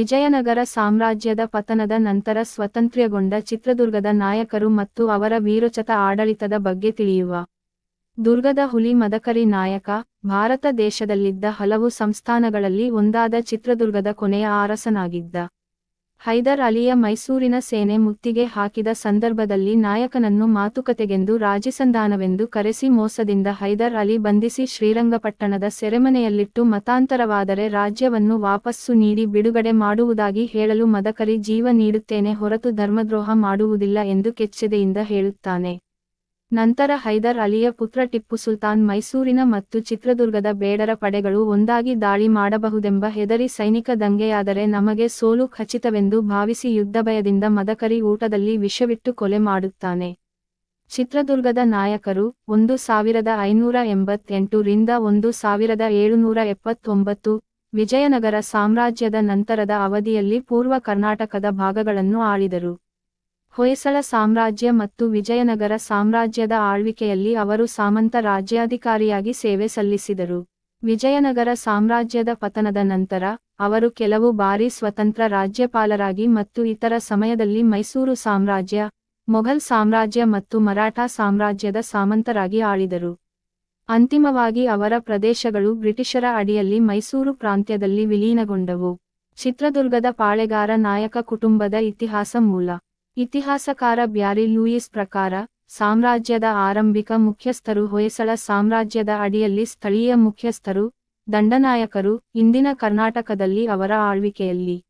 ವಿಜಯನಗರ ಸಾಮ್ರಾಜ್ಯದ ಪತನದ ನಂತರ ಸ್ವತಂತ್ರ್ಯಗೊಂಡ ಚಿತ್ರದುರ್ಗದ ನಾಯಕರು ಮತ್ತು ಅವರ ವೀರೋಚಿತ ಆಡಳಿತದ ಬಗ್ಗೆ ತಿಳಿಯುವ. ದುರ್ಗದ ಹುಲಿ ಮದಕರಿ ನಾಯಕ, ಭಾರತ ದೇಶದಲ್ಲಿದ್ದ ಹಲವು ಸಂಸ್ಥಾನಗಳಲ್ಲಿ ಒಂದಾದ ಚಿತ್ರದುರ್ಗದ ಕೊನೆಯ ಅರಸನಾಗಿದ್ದ. ಹೈದರ್ ಅಲಿಯ ಮೈಸೂರಿನ ಸೇನೆ ಮುತ್ತಿಗೆ ಹಾಕಿದ ಸಂದರ್ಭದಲ್ಲಿ ನಾಯಕನನ್ನು ಮಾತುಕತೆಗೆಂದು ರಾಜಸಂಧಾನವೆಂದು ಕರೆಸಿ ಮೋಸದಿಂದ ಹೈದರ್ ಅಲಿ ಬಂಧಿಸಿ ಶ್ರೀರಂಗಪಟ್ಟಣದ ಸೆರೆಮನೆಯಲ್ಲಿಟ್ಟು ಮತಾಂತರವಾದರೆ ರಾಜ್ಯವನ್ನು ವಾಪಸ್ಸು ನೀಡಿ ಬಿಡುಗಡೆ ಮಾಡುವುದಾಗಿ ಹೇಳಲು ಮದಕರಿ ಜೀವ ನೀಡುತ್ತೇನೆ ಹೊರತು ಧರ್ಮದ್ರೋಹ ಮಾಡುವುದಿಲ್ಲ ಎಂದು ಕೆಚ್ಚೆದೆಯಿಂದ ಹೇಳುತ್ತಾನೆ. ನಂತರ ಹೈದರ್ ಅಲಿಯ ಪುತ್ರ ಟಿಪ್ಪು ಸುಲ್ತಾನ್ ಮೈಸೂರಿನ ಮತ್ತು ಚಿತ್ರದುರ್ಗದ ಬೇಡರ ಪಡೆಗಳು ಒಂದಾಗಿ ದಾಳಿ ಮಾಡಬಹುದೆಂಬ ಹೆದರಿ ಸೈನಿಕ ದಂಗೆಯಾದರೆ ನಮಗೆ ಸೋಲು ಖಚಿತವೆಂದು ಭಾವಿಸಿ ಯುದ್ಧಭಯದಿಂದ ಮದಕರಿ ಊಟದಲ್ಲಿ ವಿಷವಿಟ್ಟು ಕೊಲೆ ಮಾಡುತ್ತಾನೆ. ಚಿತ್ರದುರ್ಗದ ನಾಯಕರು ಒಂದು ಸಾವಿರದ ಐನೂರ ಎಂಬತ್ತೆಂಟು ರಿಂದ ಒಂದು ಸಾವಿರದ ಏಳುನೂರ ಎಪ್ಪತ್ತೊಂಬತ್ತು ವಿಜಯನಗರ ಸಾಮ್ರಾಜ್ಯದ ನಂತರದ ಅವಧಿಯಲ್ಲಿ ಪೂರ್ವ ಕರ್ನಾಟಕದ ಭಾಗಗಳನ್ನು ಆಳಿದರು. ಹೊಯ್ಸಳ ಸಾಮ್ರಾಜ್ಯ ಮತ್ತು ವಿಜಯನಗರ ಸಾಮ್ರಾಜ್ಯದ ಆಳ್ವಿಕೆಯಲ್ಲಿ ಅವರು ಸಾಮಂತ ರಾಜ್ಯಾಧಿಕಾರಿಯಾಗಿ ಸೇವೆ ಸಲ್ಲಿಸಿದರು. ವಿಜಯನಗರ ಸಾಮ್ರಾಜ್ಯದ ಪತನದ ನಂತರ, ಅವರು ಕೆಲವು ಬಾರಿ ಸ್ವತಂತ್ರ ರಾಜ್ಯಪಾಲರಾಗಿ ಮತ್ತು ಇತರ ಸಮಯದಲ್ಲಿ ಮೈಸೂರು ಸಾಮ್ರಾಜ್ಯ, ಮೊಘಲ್ ಸಾಮ್ರಾಜ್ಯ ಮತ್ತು ಮರಾಠ ಸಾಮ್ರಾಜ್ಯದ ಸಾಮಂತರಾಗಿ ಆಳಿದರು. ಅಂತಿಮವಾಗಿ ಅವರ ಪ್ರದೇಶಗಳು ಬ್ರಿಟಿಷರ ಅಡಿಯಲ್ಲಿ ಮೈಸೂರು ಪ್ರಾಂತ್ಯದಲ್ಲಿ ವಿಲೀನಗೊಂಡವು. ಚಿತ್ರದುರ್ಗದ ಪಾಳೆಗಾರ ನಾಯಕ ಕುಟುಂಬದ ಇತಿಹಾಸ ಮೂಲ. ಇತಿಹಾಸಕಾರ ಬ್ಯಾರಿ ಲೂಯಿಸ್ ಪ್ರಕಾರ, ಸಾಮ್ರಾಜ್ಯದ ಆರಂಭಿಕ ಮುಖ್ಯಸ್ಥರು ಹೊಯ್ಸಳ ಸಾಮ್ರಾಜ್ಯದ ಅಡಿಯಲ್ಲಿ ಸ್ಥಳೀಯ ಮುಖ್ಯಸ್ಥರು, ದಂಡನಾಯಕರು, ಇಂದಿನ ಕರ್ನಾಟಕದಲ್ಲಿ ಅವರ ಆಳ್ವಿಕೆಯಲ್ಲಿ.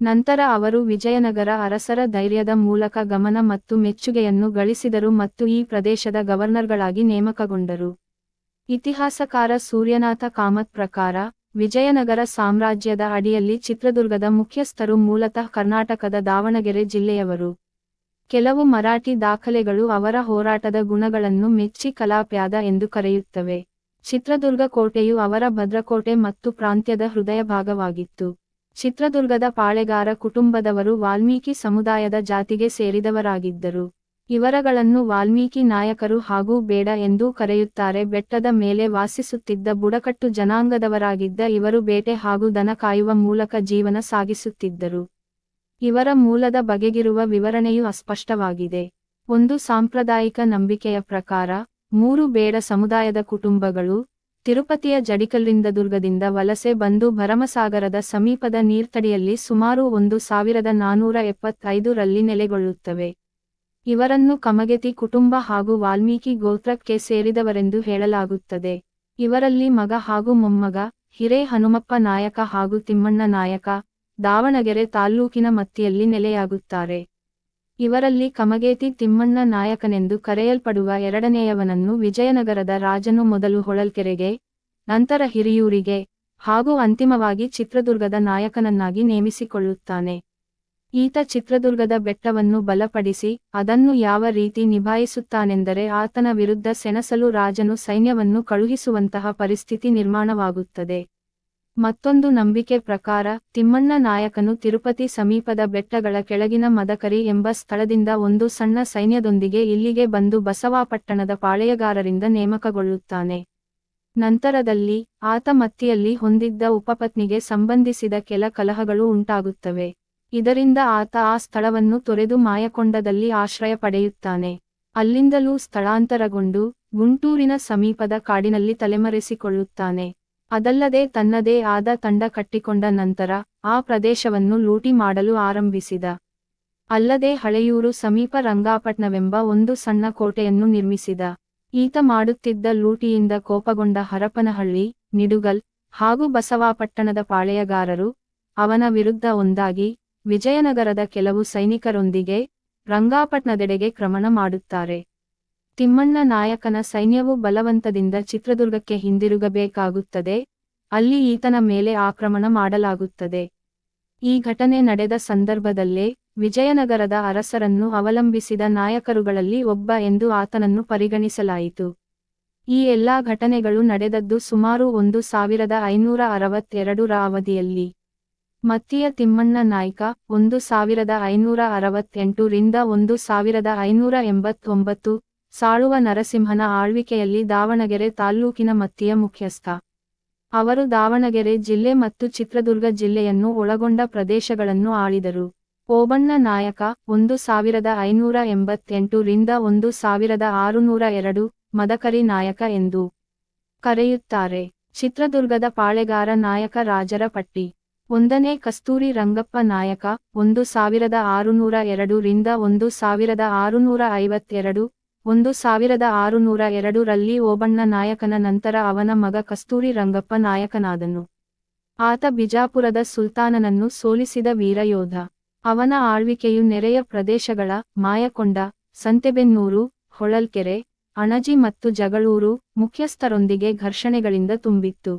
ನಂತರ ಅವರು ವಿಜಯನಗರ ಅರಸರ ಧೈರ್ಯದ ಮೂಲಕ ಗಮನ ಮತ್ತು ಮೆಚ್ಚುಗೆಯನ್ನು ಗಳಿಸಿದರು ಮತ್ತು ಈ ಪ್ರದೇಶದ ಗವರ್ನರ್ಗಳಾಗಿ ನೇಮಕಗೊಂಡರು. ಇತಿಹಾಸಕಾರ ಸೂರ್ಯನಾಥ ಕಾಮತ್ ಪ್ರಕಾರ ವಿಜಯನಗರ ಸಾಮ್ರಾಜ್ಯದ ಅಡಿಯಲ್ಲಿ ಚಿತ್ರದುರ್ಗದ ಮುಖ್ಯಸ್ಥರು ಮೂಲತಃ ಕರ್ನಾಟಕದ ದಾವಣಗೆರೆ ಜಿಲ್ಲೆಯವರು. ಕೆಲವು ಮರಾಠಿ ದಾಖಲೆಗಳು ಅವರ ಹೋರಾಟದ ಗುಣಗಳನ್ನು ಮೆಚ್ಚಿ ಕಲಾಪ್ಯಾದ ಎಂದು ಕರೆಯುತ್ತವೆ. ಚಿತ್ರದುರ್ಗ ಕೋಟೆಯು ಅವರ ಭದ್ರಕೋಟೆ ಮತ್ತು ಪ್ರಾಂತ್ಯದ ಹೃದಯ ಭಾಗವಾಗಿತ್ತು. ಚಿತ್ರದುರ್ಗದ ಪಾಳೆಗಾರ ಕುಟುಂಬದವರು ವಾಲ್ಮೀಕಿ ಸಮುದಾಯದ ಜಾತಿಗೆ ಸೇರಿದವರಾಗಿದ್ದರು. ಇವರಗಳನ್ನು ವಾಲ್ಮೀಕಿ ನಾಯಕರು ಹಾಗೂ ಬೇಡ ಎಂದೂ ಕರೆಯುತ್ತಾರೆ. ಬೆಟ್ಟದ ಮೇಲೆ ವಾಸಿಸುತ್ತಿದ್ದ ಬುಡಕಟ್ಟು ಜನಾಂಗದವರಾಗಿದ್ದ ಇವರು ಬೇಟೆ ಹಾಗೂ ದನ ಕಾಯುವ ಮೂಲಕ ಜೀವನ ಸಾಗಿಸುತ್ತಿದ್ದರು. ಇವರ ಮೂಲದ ಬಗೆಗಿರುವ ವಿವರಣೆಯು ಅಸ್ಪಷ್ಟವಾಗಿದೆ. ಒಂದು ಸಾಂಪ್ರದಾಯಿಕ ನಂಬಿಕೆಯ ಪ್ರಕಾರ, ಮೂರು ಬೇಡ ಸಮುದಾಯದ ಕುಟುಂಬಗಳು, ತಿರುಪತಿಯ ಜಡಿಕಲ್ಲಿಂದ ದುರ್ಗದಿಂದ ವಲಸೆ ಬಂದು ಭರಮಸಾಗರದ ಸಮೀಪದ ನೀರ್ತಡಿಯಲ್ಲಿ ಸುಮಾರು ಒಂದು ಸಾವಿರದ ನಾನೂರ ಎಪ್ಪತ್ತೈದು ರಲ್ಲಿ ನೆಲೆಗೊಳ್ಳುತ್ತವೆ. ಇವರನ್ನು ಕಮಗೆತಿ ಕುಟುಂಬ ಹಾಗೂ ವಾಲ್ಮೀಕಿ ಗೋತ್ರಕ್ಕೆ ಸೇರಿದವರೆಂದು ಹೇಳಲಾಗುತ್ತದೆ. ಇವರಲ್ಲಿ ಮಗ ಹಾಗೂ ಮೊಮ್ಮಗ, ಹಿರೇ ಹನುಮಪ್ಪ ನಾಯಕ ಹಾಗೂ ತಿಮ್ಮಣ್ಣ ನಾಯಕ, ದಾವಣಗೆರೆ ತಾಲ್ಲೂಕಿನ ಮತ್ತಿಯಲ್ಲಿ ನೆಲೆಯಾಗುತ್ತಾರೆ. ಇವರಲ್ಲಿ ಕಮಗೇತಿ ತಿಮ್ಮಣ್ಣ ನಾಯಕನೆಂದು ಕರೆಯಲ್ಪಡುವ ಎರಡನೆಯವನನ್ನು ವಿಜಯನಗರದ ರಾಜನು ಮೊದಲು ಹೊಳಲ್ಕೆರೆಗೆ, ನಂತರ ಹಿರಿಯೂರಿಗೆ ಹಾಗೂ ಅಂತಿಮವಾಗಿ ಚಿತ್ರದುರ್ಗದ ನಾಯಕನನ್ನಾಗಿ ನೇಮಿಸಿಕೊಳ್ಳುತ್ತಾನೆ. ಈತ ಚಿತ್ರದುರ್ಗದ ಬೆಟ್ಟವನ್ನು ಬಲಪಡಿಸಿ ಅದನ್ನು ಯಾವ ರೀತಿ ನಿಭಾಯಿಸುತ್ತಾನೆಂದರೆ ಆತನ ವಿರುದ್ಧ ಸೆಣಸಲು ರಾಜನು ಸೈನ್ಯವನ್ನು ಕಳುಹಿಸುವಂತಹ ಪರಿಸ್ಥಿತಿ ನಿರ್ಮಾಣವಾಗುತ್ತದೆ. ಮತ್ತೊಂದು ನಂಬಿಕೆ ಪ್ರಕಾರ, ತಿಮ್ಮಣ್ಣ ನಾಯಕನು ತಿರುಪತಿ ಸಮೀಪದ ಬೆಟ್ಟಗಳ ಕೆಳಗಿನ ಮದಕರಿ ಎಂಬ ಸ್ಥಳದಿಂದ ಒಂದು ಸಣ್ಣ ಸೈನ್ಯದೊಂದಿಗೆ ಇಲ್ಲಿಗೆ ಬಂದು ಬಸವಾಪಟ್ಟಣದ ಪಾಳೆಯಗಾರರಿಂದ ನೇಮಕಗೊಳ್ಳುತ್ತಾನೆ. ನಂತರದಲ್ಲಿ, ಆತ ಮತ್ತಿಯಲ್ಲಿ ಹೊಂದಿದ್ದ ಉಪಪತ್ನಿಗೆ ಸಂಬಂಧಿಸಿದ ಕೆಲ ಕಲಹಗಳು ಉಂಟಾಗುತ್ತವೆ. ಇದರಿಂದ ಆತ ಆ ಸ್ಥಳವನ್ನು ತೊರೆದು ಮಾಯಕೊಂಡದಲ್ಲಿ ಆಶ್ರಯ ಪಡೆಯುತ್ತಾನೆ. ಅಲ್ಲಿಂದಲೂ ಸ್ಥಳಾಂತರಗೊಂಡು ಗುಂಟೂರಿನ ಸಮೀಪದ ಕಾಡಿನಲ್ಲಿ ತಲೆಮರೆಸಿಕೊಳ್ಳುತ್ತಾನೆ. ಅದಲ್ಲದೆ ತನ್ನದೇ ಆದ ತಂಡ ಕಟ್ಟಿಕೊಂಡ ನಂತರ ಆ ಪ್ರದೇಶವನ್ನು ಲೂಟಿ ಮಾಡಲು ಆರಂಭಿಸಿದ. ಅಲ್ಲದೆ ಹಳೆಯೂರು ಸಮೀಪ ರಂಗಾಪಟ್ನವೆಂಬ ಒಂದು ಸಣ್ಣ ಕೋಟೆಯನ್ನು ನಿರ್ಮಿಸಿದ. ಈತ ಮಾಡುತ್ತಿದ್ದ ಲೂಟಿಯಿಂದ ಕೋಪಗೊಂಡ ಹರಪನಹಳ್ಳಿ, ನಿಡುಗಲ್ ಹಾಗೂ ಬಸವಾಪಟ್ಟಣದ ಪಾಳೆಯಗಾರರು ಅವನ ವಿರುದ್ಧ ಒಂದಾಗಿ ವಿಜಯನಗರದ ಕೆಲವು ಸೈನಿಕರೊಂದಿಗೆ ರಂಗಾಪಟ್ನದೆಡೆಗೆ ಕ್ರಮಣ ಮಾಡುತ್ತಾರೆ. ತಿಮ್ಮಣ್ಣ ನಾಯಕನ ಸೈನ್ಯವು ಬಲವಂತದಿಂದ ಚಿತ್ರದುರ್ಗಕ್ಕೆ ಹಿಂದಿರುಗಬೇಕಾಗುತ್ತದೆ. ಅಲ್ಲಿ ಈತನ ಮೇಲೆ ಆಕ್ರಮಣ ಮಾಡಲಾಗುತ್ತದೆ. ಈ ಘಟನೆ ನಡೆದ ಸಂದರ್ಭದಲ್ಲೇ ವಿಜಯನಗರದ ಅರಸರನ್ನು ಅವಲಂಬಿಸಿದ ನಾಯಕರುಗಳಲ್ಲಿ ಒಬ್ಬ ಎಂದು ಆತನನ್ನು ಪರಿಗಣಿಸಲಾಯಿತು. ಈ ಎಲ್ಲಾ ಘಟನೆಗಳು ನಡೆದದ್ದು ಸುಮಾರು ಒಂದು ಸಾವಿರದ ಐನೂರ ಅರವತ್ತೆರಡು ರ ಅವಧಿಯಲ್ಲಿ. ಮತ್ತಿಯ ತಿಮ್ಮಣ್ಣ ನಾಯ್ಕ, ಒಂದು ಸಾವಿರದ ಐನೂರ ಅರವತ್ತೆಂಟು ರಿಂದ ಒಂದು ಸಾವಿರದ ಐನೂರ ಎಂಬತ್ತೊಂಬತ್ತು, ಸಾಳುವ ನರಸಿಂಹನ ಆಳ್ವಿಕೆಯಲ್ಲಿ ದಾವಣಗೆರೆ ತಾಲ್ಲೂಕಿನ ಮತ್ತಿಯ ಮುಖ್ಯಸ್ಥ. ಅವರು ದಾವಣಗೆರೆ ಜಿಲ್ಲೆ ಮತ್ತು ಚಿತ್ರದುರ್ಗ ಜಿಲ್ಲೆಯನ್ನು ಒಳಗೊಂಡ ಪ್ರದೇಶಗಳನ್ನು ಆಳಿದರು. ಓಬಣ್ಣ ನಾಯಕ, ಒಂದು ಸಾವಿರದ ಐನೂರ ಎಂಬತ್ತೆಂಟು ರಿಂದ ಒಂದು ಸಾವಿರದ ಆರುನೂರ ಎರಡು, ಮದಕರಿ ನಾಯಕ ಎಂದು ಕರೆಯುತ್ತಾರೆ. ಚಿತ್ರದುರ್ಗದ ಪಾಳೆಗಾರ ನಾಯಕ ರಾಜರ ಪಟ್ಟಿ ಒಂದನೇ ಕಸ್ತೂರಿ ರಂಗಪ್ಪ ನಾಯಕ, ಒಂದು ಸಾವಿರದ ಆರುನೂರ ಎರಡು ರಿಂದ ಒಂದು ಸಾವಿರದ ಆರುನೂರ ಐವತ್ತೆರಡು, ಒಂದು ಸಾವಿರದ ಆರುನೂರ ಎರಡು ರಲ್ಲಿ ಓಬಣ್ಣ ನಾಯಕನ ನಂತರ ಅವನ ಮಗ ಕಸ್ತೂರಿ ರಂಗಪ್ಪ ನಾಯಕನಾದನು. ಆತ ಬಿಜಾಪುರದ ಸುಲ್ತಾನನನ್ನು ಸೋಲಿಸಿದ ವೀರಯೋಧ. ಅವನ ಆಳ್ವಿಕೆಯು ನೆರೆಯ ಪ್ರದೇಶಗಳ ಮಾಯಕೊಂಡ, ಸಂತೆಬೆನ್ನೂರು, ಹೊಳಲ್ಕೆರೆ, ಅಣಜಿ ಮತ್ತು ಜಗಳೂರು ಮುಖ್ಯಸ್ಥರೊಂದಿಗೆ ಘರ್ಷಣೆಗಳಿಂದ ತುಂಬಿತ್ತು.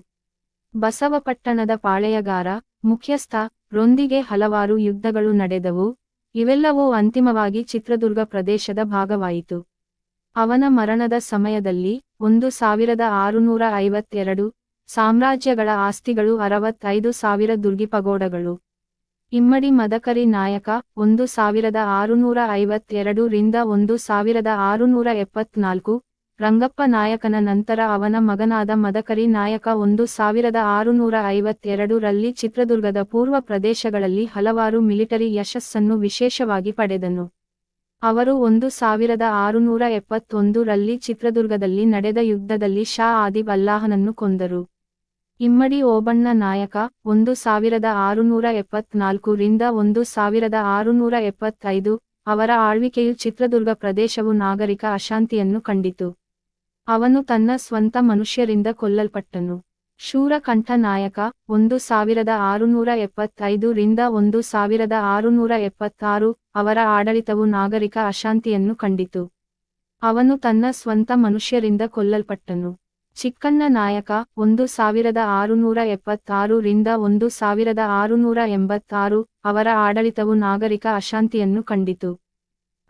ಬಸವಪಟ್ಟಣದ ಪಾಳೆಯಗಾರ ಮುಖ್ಯಸ್ಥ ರೊಂದಿಗೆ ಹಲವಾರು ಯುದ್ಧಗಳು ನಡೆದವು, ಇವೆಲ್ಲವೂ ಅಂತಿಮವಾಗಿ ಚಿತ್ರದುರ್ಗ ಪ್ರದೇಶದ ಭಾಗವಾಯಿತು. ಅವನ ಮರಣದ ಸಮಯದಲ್ಲಿ ಒಂದು ಸಾವಿರದ ಆರುನೂರ ಐವತ್ತೆರಡು ಸಾಮ್ರಾಜ್ಯಗಳ ಆಸ್ತಿಗಳು ಅರವತ್ತೈದು ಸಾವಿರ ದುರ್ಗಿಪಗೋಡಗಳು. ಇಮ್ಮಡಿ ಮದಕರಿ ನಾಯಕ ಒಂದು ಸಾವಿರದ ಆರುನೂರ ಐವತ್ತೆರಡು ರಿಂದ ಒಂದು ಸಾವಿರದ ಆರುನೂರ ಎಪ್ಪತ್ನಾಲ್ಕು ರಂಗಪ್ಪ ನಾಯಕನ ನಂತರ ಅವನ ಮಗನಾದ ಮದಕರಿ ನಾಯಕ ಒಂದು ಸಾವಿರದ ಆರುನೂರ ಐವತ್ತೆರಡರಲ್ಲಿ ಚಿತ್ರದುರ್ಗದ ಪೂರ್ವ ಪ್ರದೇಶಗಳಲ್ಲಿ ಹಲವಾರು ಮಿಲಿಟರಿ ಯಶಸ್ಸನ್ನು ವಿಶೇಷವಾಗಿ ಪಡೆದನು. ಅವರು ಒಂದು ಸಾವಿರದ ಆರುನೂರ ಎಪ್ಪತ್ತೊಂದು ರಲ್ಲಿ ಚಿತ್ರದುರ್ಗದಲ್ಲಿ ನಡೆದ ಯುದ್ಧದಲ್ಲಿ ಶಾ ಆದಿಬ್ ಅಲ್ಲಾಹನನ್ನು ಕೊಂದರು. ಇಮ್ಮಡಿ ಓಬಣ್ಣ ನಾಯಕ ಒಂದು ಸಾವಿರದ ಆರುನೂರ ಎಪ್ಪತ್ನಾಲ್ಕು ರಿಂದ ಒಂದು ಸಾವಿರದ ಆರುನೂರ ಎಪ್ಪತ್ತೈದು ಅವರ ಆಳ್ವಿಕೆಯು ಚಿತ್ರದುರ್ಗ ಪ್ರದೇಶವು ನಾಗರಿಕ ಅಶಾಂತಿಯನ್ನು ಕಂಡಿತು. ಅವನು ತನ್ನ ಸ್ವಂತ ಮನುಷ್ಯರಿಂದ ಕೊಲ್ಲಲ್ಪಟ್ಟನು. ಶೂರಕಂಠ ನಾಯಕ ಒಂದು ಸಾವಿರದ ಆರುನೂರ ಎಪ್ಪತ್ತೈದು ರಿಂದ ಒಂದು ಸಾವಿರದ ಆರುನೂರ ಎಪ್ಪತ್ತಾರು, ಅವರ ಆಡಳಿತವು ನಾಗರಿಕ ಅಶಾಂತಿಯನ್ನು ಕಂಡಿತು. ಅವನು ತನ್ನ ಸ್ವಂತ ಮನುಷ್ಯರಿಂದ ಕೊಲ್ಲಲ್ಪಟ್ಟನು. ಚಿಕ್ಕಣ್ಣ ನಾಯಕ, ಒಂದು ಸಾವಿರದ ಆರುನೂರ ಎಪ್ಪತ್ತಾರು ರಿಂದ ಒಂದು ಸಾವಿರದ ಆರುನೂರ ಎಂಬತ್ತಾರು, ಅವರ ಆಡಳಿತವು ನಾಗರಿಕ ಅಶಾಂತಿಯನ್ನು ಕಂಡಿತು.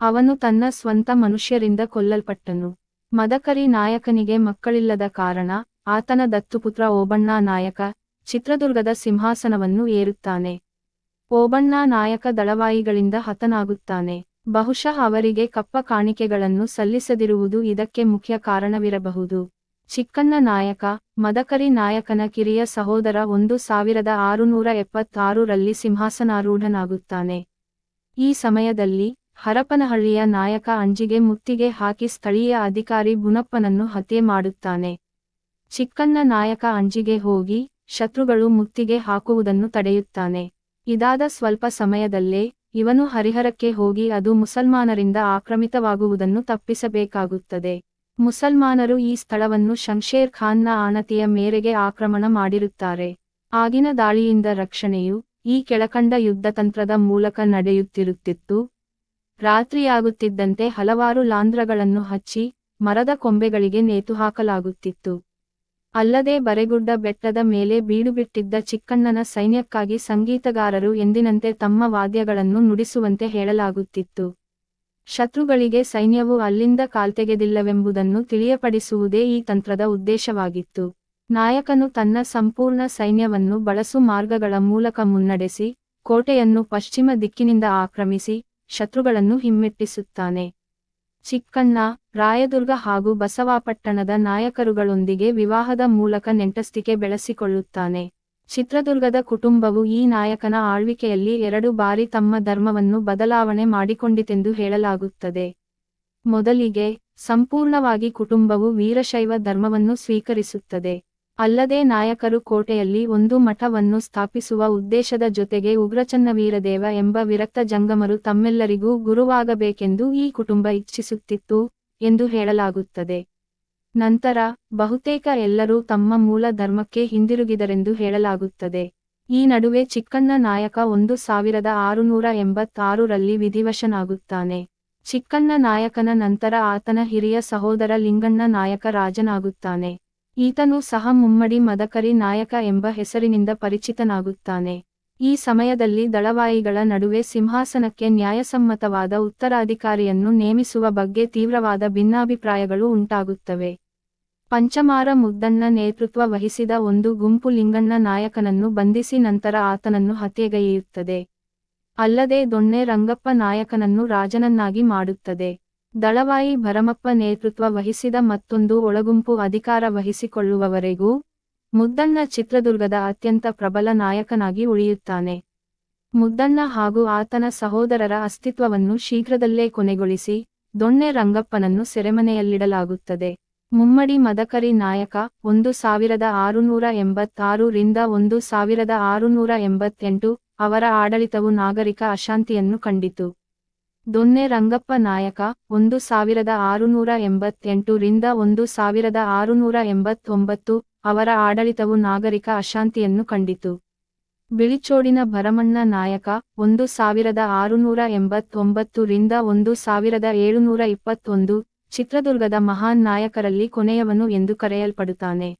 ಅವನು ತನ್ನ ಸ್ವಂತ ಮನುಷ್ಯರಿಂದ ಕೊಲ್ಲಲ್ಪಟ್ಟನು. ಮದಕರಿ ನಾಯಕನಿಗೆ ಮಕ್ಕಳಿಲ್ಲದ ಕಾರಣ ಆತನ ದತ್ತುಪುತ್ರ ಓಬಣ್ಣ ನಾಯಕ ಚಿತ್ರದುರ್ಗದ ಸಿಂಹಾಸನವನ್ನು ಏರುತ್ತಾನೆ. ಓಬಣ್ಣ ನಾಯಕ ದಳವಾಯಿಗಳಿಂದ ಹತನಾಗುತ್ತಾನೆ. ಬಹುಶಃ ಅವರಿಗೆ ಕಪ್ಪ ಕಾಣಿಕೆಗಳನ್ನು ಸಲ್ಲಿಸದಿರುವುದು ಇದಕ್ಕೆ ಮುಖ್ಯ ಕಾರಣವಿರಬಹುದು. ಚಿಕ್ಕಣ್ಣ ನಾಯಕ, ಮದಕರಿ ನಾಯಕನ ಕಿರಿಯ ಸಹೋದರ ಒಂದು ಸಾವಿರದ ಆರುನೂರ ಎಪ್ಪತ್ತಾರು ರಲ್ಲಿ ಸಿಂಹಾಸನಾರೂಢನಾಗುತ್ತಾನೆ. ಈ ಸಮಯದಲ್ಲಿ ಹರಪನಹಳ್ಳಿಯ ನಾಯಕ ಅಂಜಿಗೆ ಮುತ್ತಿಗೆ ಹಾಕಿ ಸ್ಥಳೀಯ ಅಧಿಕಾರಿ ಗುಣಪ್ಪನನ್ನು ಹತ್ಯೆ ಮಾಡುತ್ತಾನೆ. ಚಿಕ್ಕಣ್ಣ ನಾಯಕ ಅಂಜಿಗೆ ಹೋಗಿ ಶತ್ರುಗಳು ಮುತ್ತಿಗೆ ಹಾಕುವುದನ್ನು ತಡೆಯುತ್ತಾನೆ. ಇದಾದ ಸ್ವಲ್ಪ ಸಮಯದಲ್ಲೇ ಇವನು ಹರಿಹರಕ್ಕೆ ಹೋಗಿ ಅದು ಮುಸಲ್ಮಾನರಿಂದ ಆಕ್ರಮಿತವಾಗುವುದನ್ನು ತಪ್ಪಿಸಬೇಕಾಗುತ್ತದೆ. ಮುಸಲ್ಮಾನರು ಈ ಸ್ಥಳವನ್ನು ಶಂಶೇರ್ ಖಾನ್ನ ಆನತಿಯ ಮೇರೆಗೆ ಆಕ್ರಮಣ ಮಾಡಿರುತ್ತಾರೆ. ಆಗಿನ ದಾಳಿಯಿಂದ ರಕ್ಷಣೆಯು ಈ ಕೆಳಕಂಡ ಯುದ್ಧತಂತ್ರದ ಮೂಲಕ ನಡೆಯುತ್ತಿರುತ್ತಿತ್ತು. ರಾತ್ರಿಯಾಗುತ್ತಿದ್ದಂತೆ ಹಲವಾರು ಲಾಂಧ್ರಗಳನ್ನು ಹಚ್ಚಿ, ಮರದ ಕೊಂಬೆಗಳಿಗೆ ನೇತುಹಾಕಲಾಗುತ್ತಿತ್ತು ಅಲ್ಲದೆ ಬರೆಗುಡ್ಡ ಬೆಟ್ಟದ ಮೇಲೆ ಬೀಡುಬಿಟ್ಟಿದ್ದ ಚಿಕ್ಕಣ್ಣನ ಸೈನ್ಯಕ್ಕಾಗಿ ಸಂಗೀತಗಾರರು ಎಂದಿನಂತೆ ತಮ್ಮ ವಾದ್ಯಗಳನ್ನು ನುಡಿಸುವಂತೆ ಹೇಳಲಾಗುತ್ತಿತ್ತು. ಶತ್ರುಗಳಿಗೆ ಸೈನ್ಯವು ಅಲ್ಲಿಂದ ಕಾಲ್ತೆಗೆದಿಲ್ಲವೆಂಬುದನ್ನು ತಿಳಿಯಪಡಿಸುವುದೇ ಈ ತಂತ್ರದ ಉದ್ದೇಶವಾಗಿತ್ತು. ನಾಯಕನು ತನ್ನ ಸಂಪೂರ್ಣ ಸೈನ್ಯವನ್ನು ಬಳಸು ಮಾರ್ಗಗಳ ಮೂಲಕ ಮುನ್ನಡೆಸಿ, ಕೋಟೆಯನ್ನು ಪಶ್ಚಿಮ ದಿಕ್ಕಿನಿಂದ ಆಕ್ರಮಿಸಿ ಶತ್ರುಗಳನ್ನು ಹಿಮ್ಮೆಟ್ಟಿಸುತ್ತಾನೆ. ಚಿಕ್ಕಣ್ಣ, ರಾಯದುರ್ಗ ಹಾಗೂ ಬಸವಾಪಟ್ಟಣದ ನಾಯಕರುಗಳೊಂದಿಗೆ ವಿವಾಹದ ಮೂಲಕ ನೆಂಟಸ್ತಿಕೆ ಬೆಳೆಸಿಕೊಳ್ಳುತ್ತಾನೆ. ಚಿತ್ರದುರ್ಗದ ಕುಟುಂಬವು ಈ ನಾಯಕನ ಆಳ್ವಿಕೆಯಲ್ಲಿ ಎರಡು ಬಾರಿ ತಮ್ಮ ಧರ್ಮವನ್ನು ಬದಲಾವಣೆ ಮಾಡಿಕೊಂಡಿತೆಂದು ಹೇಳಲಾಗುತ್ತದೆ. ಮೊದಲಿಗೆ, ಸಂಪೂರ್ಣವಾಗಿ ಕುಟುಂಬವು ವೀರಶೈವ ಧರ್ಮವನ್ನು ಸ್ವೀಕರಿಸುತ್ತದೆ. ಅಲ್ಲದೆ ನಾಯಕರು ಕೋಟೆಯಲ್ಲಿ ಒಂದು ಮಠವನ್ನು ಸ್ಥಾಪಿಸುವ ಉದ್ದೇಶದ ಜೊತೆಗೆ ಉಗ್ರಚನ್ನವೀರದೇವ ಎಂಬ ವಿರಕ್ತ ಜಂಗಮರು ತಮ್ಮೆಲ್ಲರಿಗೂ ಗುರುವಾಗಬೇಕೆಂದು ಈ ಕುಟುಂಬ ಇಚ್ಛಿಸುತ್ತಿತ್ತು ಎಂದು ಹೇಳಲಾಗುತ್ತದೆ. ನಂತರ ಬಹುತೇಕ ಎಲ್ಲರೂ ತಮ್ಮ ಮೂಲ ಧರ್ಮಕ್ಕೆ ಹಿಂದಿರುಗಿದರೆಂದು ಹೇಳಲಾಗುತ್ತದೆ. ಈ ನಡುವೆ ಚಿಕ್ಕಣ್ಣ ನಾಯಕ ಒಂದು ಸಾವಿರದ ಆರುನೂರ ಎಂಬತ್ತಾರು ರಲ್ಲಿ ವಿಧಿವಶನಾಗುತ್ತಾನೆ. ಚಿಕ್ಕಣ್ಣ ನಾಯಕನ ನಂತರ ಆತನ ಹಿರಿಯ ಸಹೋದರ ಲಿಂಗಣ್ಣ ನಾಯಕ ರಾಜನಾಗುತ್ತಾನೆ. ಈತನು ಸಹ ಮುಮ್ಮಡಿ ಮದಕರಿ ನಾಯಕ ಎಂಬ ಹೆಸರಿನಿಂದ ಪರಿಚಿತನಾಗುತ್ತಾನೆ. ಈ ಸಮಯದಲ್ಲಿ ದಳವಾಯಿಗಳ ನಡುವೆ ಸಿಂಹಾಸನಕ್ಕೆ ನ್ಯಾಯಸಮ್ಮತವಾದ ಉತ್ತರಾಧಿಕಾರಿಯನ್ನು ನೇಮಿಸುವ ಬಗ್ಗೆ ತೀವ್ರವಾದ ಭಿನ್ನಾಭಿಪ್ರಾಯಗಳು ಉಂಟಾಗುತ್ತವೆ. ಪಂಚಮಾರ ಮುದ್ದಣ್ಣ ನೇತೃತ್ವ ವಹಿಸಿದ ಒಂದು ಗುಂಪು ಲಿಂಗಣ್ಣ ನಾಯಕನನ್ನು ಬಂಧಿಸಿ ನಂತರ ಆತನನ್ನು ಹತ್ಯೆಗೈಯುತ್ತದೆ ಅಲ್ಲದೆ ದೊಣ್ಣೆ ರಂಗಪ್ಪ ನಾಯಕನನ್ನು ರಾಜನನ್ನಾಗಿ ಮಾಡುತ್ತದೆ. ದಳವಾಯಿ ಭರಮಪ್ಪ ನೇತೃತ್ವ ವಹಿಸಿದ ಮತ್ತೊಂದು ಒಳಗುಂಪು ಅಧಿಕಾರ ವಹಿಸಿಕೊಳ್ಳುವವರೆಗೂ ಮುದ್ದಣ್ಣ ಚಿತ್ರದುರ್ಗದ ಅತ್ಯಂತ ಪ್ರಬಲ ನಾಯಕನಾಗಿ ಉಳಿಯುತ್ತಾನೆ. ಮುದ್ದಣ್ಣ ಹಾಗೂ ಆತನ ಸಹೋದರರ ಅಸ್ತಿತ್ವವನ್ನು ಶೀಘ್ರದಲ್ಲೇ ಕೊನೆಗೊಳಿಸಿ ದೊಣ್ಣೆ ರಂಗಪ್ಪನನ್ನು ಸೆರೆಮನೆಯಲ್ಲಿಡಲಾಗುತ್ತದೆ. ಮುಮ್ಮಡಿ ಮದಕರಿ ನಾಯಕ ಒಂದು ಸಾವಿರದ ಆರುನೂರ ಎಂಬತ್ತಾರು ರಿಂದ ಒಂದು ಸಾವಿರದ ಆರುನೂರ ಎಂಬತ್ತೆಂಟು ಅವರ ಆಡಳಿತವು ನಾಗರಿಕ ಅಶಾಂತಿಯನ್ನು ಕಂಡಿತು. ದೊನ್ನೆ ರಂಗಪ್ಪ ನಾಯಕ, ಒಂದು ಸಾವಿರದ ಆರುನೂರ ಎಂಬತ್ತೆಂಟು ರಿಂದ ಒಂದು ಸಾವಿರದ ಆರುನೂರ ಎಂಬತ್ತೊಂಬತ್ತು ಅವರ ಆಡಳಿತವು ನಾಗರಿಕ ಅಶಾಂತಿಯನ್ನು ಕಂಡಿತು. ಬಿಳಿಚೋಡಿನ ಭರಮಣ್ಣ ನಾಯಕ, ಒಂದು ಸಾವಿರದ ಆರುನೂರ ಎಂಬತ್ತೊಂಬತ್ತು ರಿಂದ ಒಂದು ಸಾವಿರದ ಏಳುನೂರ ಇಪ್ಪತ್ತೊಂದು ಚಿತ್ರದುರ್ಗದ ಮಹಾನ್ ನಾಯಕರಲ್ಲಿ ಕೊನೆಯವನು ಎಂದು ಕರೆಯಲ್ಪಡುತ್ತಾನೆ.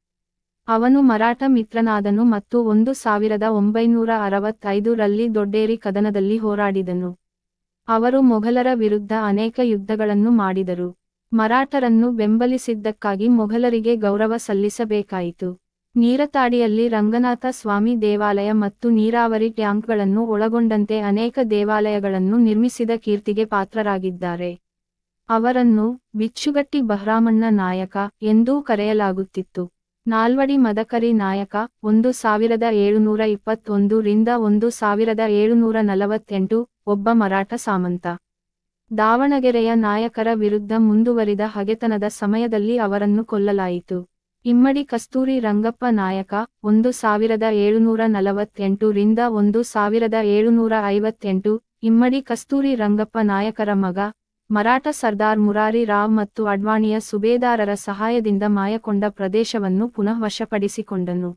ಅವನು ಮರಾಠ ಮಿತ್ರನಾದನು ಮತ್ತು ಒಂದು ಸಾವಿರದ ಒಂಬೈನೂರ ಅರವತ್ತೈದು ರಲ್ಲಿ ದೊಡ್ಡೇರಿ ಕದನದಲ್ಲಿ ಹೋರಾಡಿದನು. ಅವರು ಮೊಘಲರ ವಿರುದ್ಧ ಅನೇಕ ಯುದ್ಧಗಳನ್ನು ಮಾಡಿದರು. ಮರಾಠರನ್ನು ಬೆಂಬಲಿಸಿದ್ದಕ್ಕಾಗಿ ಮೊಘಲರಿಗೆ ಗೌರವ ಸಲ್ಲಿಸಬೇಕಾಯಿತು. ನೀರತಾಡಿಯಲ್ಲಿ ರಂಗನಾಥ ಸ್ವಾಮಿ ದೇವಾಲಯ ಮತ್ತು ನೀರಾವರಿ ಟ್ಯಾಂಕ್ಗಳನ್ನು ಒಳಗೊಂಡಂತೆ ಅನೇಕ ದೇವಾಲಯಗಳನ್ನು ನಿರ್ಮಿಸಿದ ಕೀರ್ತಿಗೆ ಪಾತ್ರರಾಗಿದ್ದಾರೆ. ಅವರನ್ನು ಬಿಚ್ಚುಗಟ್ಟಿ ಬಹ್ರಾಮಣ್ಣ ನಾಯಕ ಎಂದೂ ಕರೆಯಲಾಗುತ್ತಿತ್ತು. ನಾಲ್ವಡಿ ಮದಕರಿ ನಾಯಕ ಒಂದು ಸಾವಿರದ ಏಳುನೂರ ಇಪ್ಪತ್ತೊಂದು ರಿಂದ ಒಂದು ಸಾವಿರದ ಏಳುನೂರ ನಲವತ್ತೆಂಟು ಒಬ್ಬ ಮರಾಠ ಸಾಮಂತ. ದಾವಣಗೆರೆಯ ನಾಯಕರ ವಿರುದ್ಧ ಮುಂದುವರಿದ ಹಗೆತನದ ಸಮಯದಲ್ಲಿ ಅವರನ್ನು ಕೊಲ್ಲಲಾಯಿತು. ಇಮ್ಮಡಿ ಕಸ್ತೂರಿ ರಂಗಪ್ಪ ನಾಯಕ, ಒಂದು ಸಾವಿರದ ಏಳುನೂರ ನಲವತ್ತೆಂಟು ರಿಂದ ಒಂದು ಸಾವಿರದ ಏಳುನೂರ ಐವತ್ತೆಂಟು, ಇಮ್ಮಡಿ ಕಸ್ತೂರಿ ರಂಗಪ್ಪ ನಾಯಕರ ಮಗ, ಮರಾಠ ಸರ್ದಾರ್ ಮುರಾರಿ ರಾವ್ ಮತ್ತು ಅಡ್ವಾಣಿಯ ಸುಬೇದಾರರ ಸಹಾಯದಿಂದ ಮಾಯಕೊಂಡ ಪ್ರದೇಶವನ್ನು ಪುನಃ ವಶಪಡಿಸಿಕೊಂಡನು.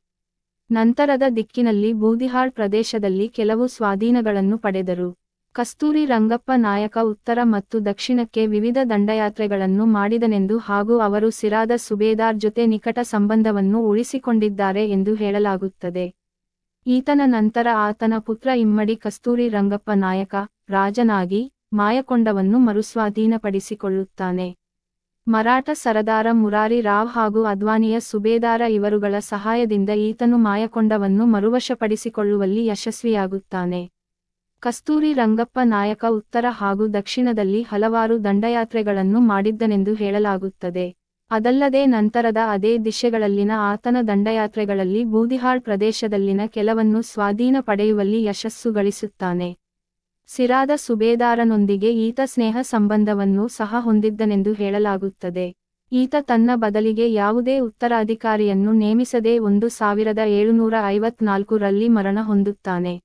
ನಂತರದ ದಿಕ್ಕಿನಲ್ಲಿ ಬೂದಿಹಾಳ್ ಪ್ರದೇಶದಲ್ಲಿ ಕೆಲವು ಸ್ವಾಧೀನಗಳನ್ನು ಪಡೆದರು. ಕಸ್ತೂರಿ ರಂಗಪ್ಪ ನಾಯಕ ಉತ್ತರ ಮತ್ತು ದಕ್ಷಿಣಕ್ಕೆ ವಿವಿಧ ದಂಡಯಾತ್ರೆಗಳನ್ನು ಮಾಡಿದನೆಂದು ಹಾಗೂ ಅವರು ಸಿರಾದ ಸುಬೇದಾರ್ ಜೊತೆ ನಿಕಟ ಸಂಬಂಧವನ್ನು ಉಳಿಸಿಕೊಂಡಿದ್ದಾರೆ ಎಂದು ಹೇಳಲಾಗುತ್ತದೆ. ಈತನ ನಂತರ ಆತನ ಪುತ್ರ ಇಮ್ಮಡಿ ಕಸ್ತೂರಿ ರಂಗಪ್ಪ ನಾಯಕ, ರಾಜನಾಗಿ ಮಾಯಕೊಂಡವನ್ನು ಮರುಸ್ವಾಧೀನಪಡಿಸಿಕೊಳ್ಳುತ್ತಾನೆ. ಮರಾಠ ಸರದಾರ ಮುರಾರಿ ರಾವ್ ಹಾಗೂ ಅದ್ವಾನಿಯ ಸುಬೇದಾರ ಇವರುಗಳ ಸಹಾಯದಿಂದ ಈತನು ಮಾಯಕೊಂಡವನ್ನು ಮರುವಶಪಡಿಸಿಕೊಳ್ಳುವಲ್ಲಿ ಯಶಸ್ವಿಯಾಗುತ್ತಾನೆ. ಕಸ್ತೂರಿ ರಂಗಪ್ಪ ನಾಯಕ ಉತ್ತರ ಹಾಗೂ ದಕ್ಷಿಣದಲ್ಲಿ ಹಲವಾರು ದಂಡಯಾತ್ರೆಗಳನ್ನು ಮಾಡಿದ್ದನೆಂದು ಹೇಳಲಾಗುತ್ತದೆ. ಅದಲ್ಲದೆ ನಂತರದ ಅದೇ ದಿಶೆಗಳಲ್ಲಿನ ಆತನ ದಂಡಯಾತ್ರೆಗಳಲ್ಲಿ ಬೂದಿಹಾಳ್ ಪ್ರದೇಶದಲ್ಲಿನ ಕೆಲವನ್ನು ಸ್ವಾಧೀನ ಪಡೆಯುವಲ್ಲಿ ಯಶಸ್ಸು ಗಳಿಸುತ್ತಾನೆ. ಸಿರಾದ ಸುಬೇದಾರನೊಂದಿಗೆ ಈತ ಸ್ನೇಹ ಸಂಬಂಧವನ್ನು ಸಹ ಹೊಂದಿದ್ದನೆಂದು ಹೇಳಲಾಗುತ್ತದೆ. ಈತ ತನ್ನ ಬದಲಿಗೆ ಯಾವುದೇ ಉತ್ತರಾಧಿಕಾರಿಯನ್ನು ನೇಮಿಸದೆ ಒಂದು ಸಾವಿರದ ಏಳುನೂರ ಐವತ್ನಾಲ್ಕರಲ್ಲಿ ಮರಣ ಹೊಂದುತ್ತಾನೆ.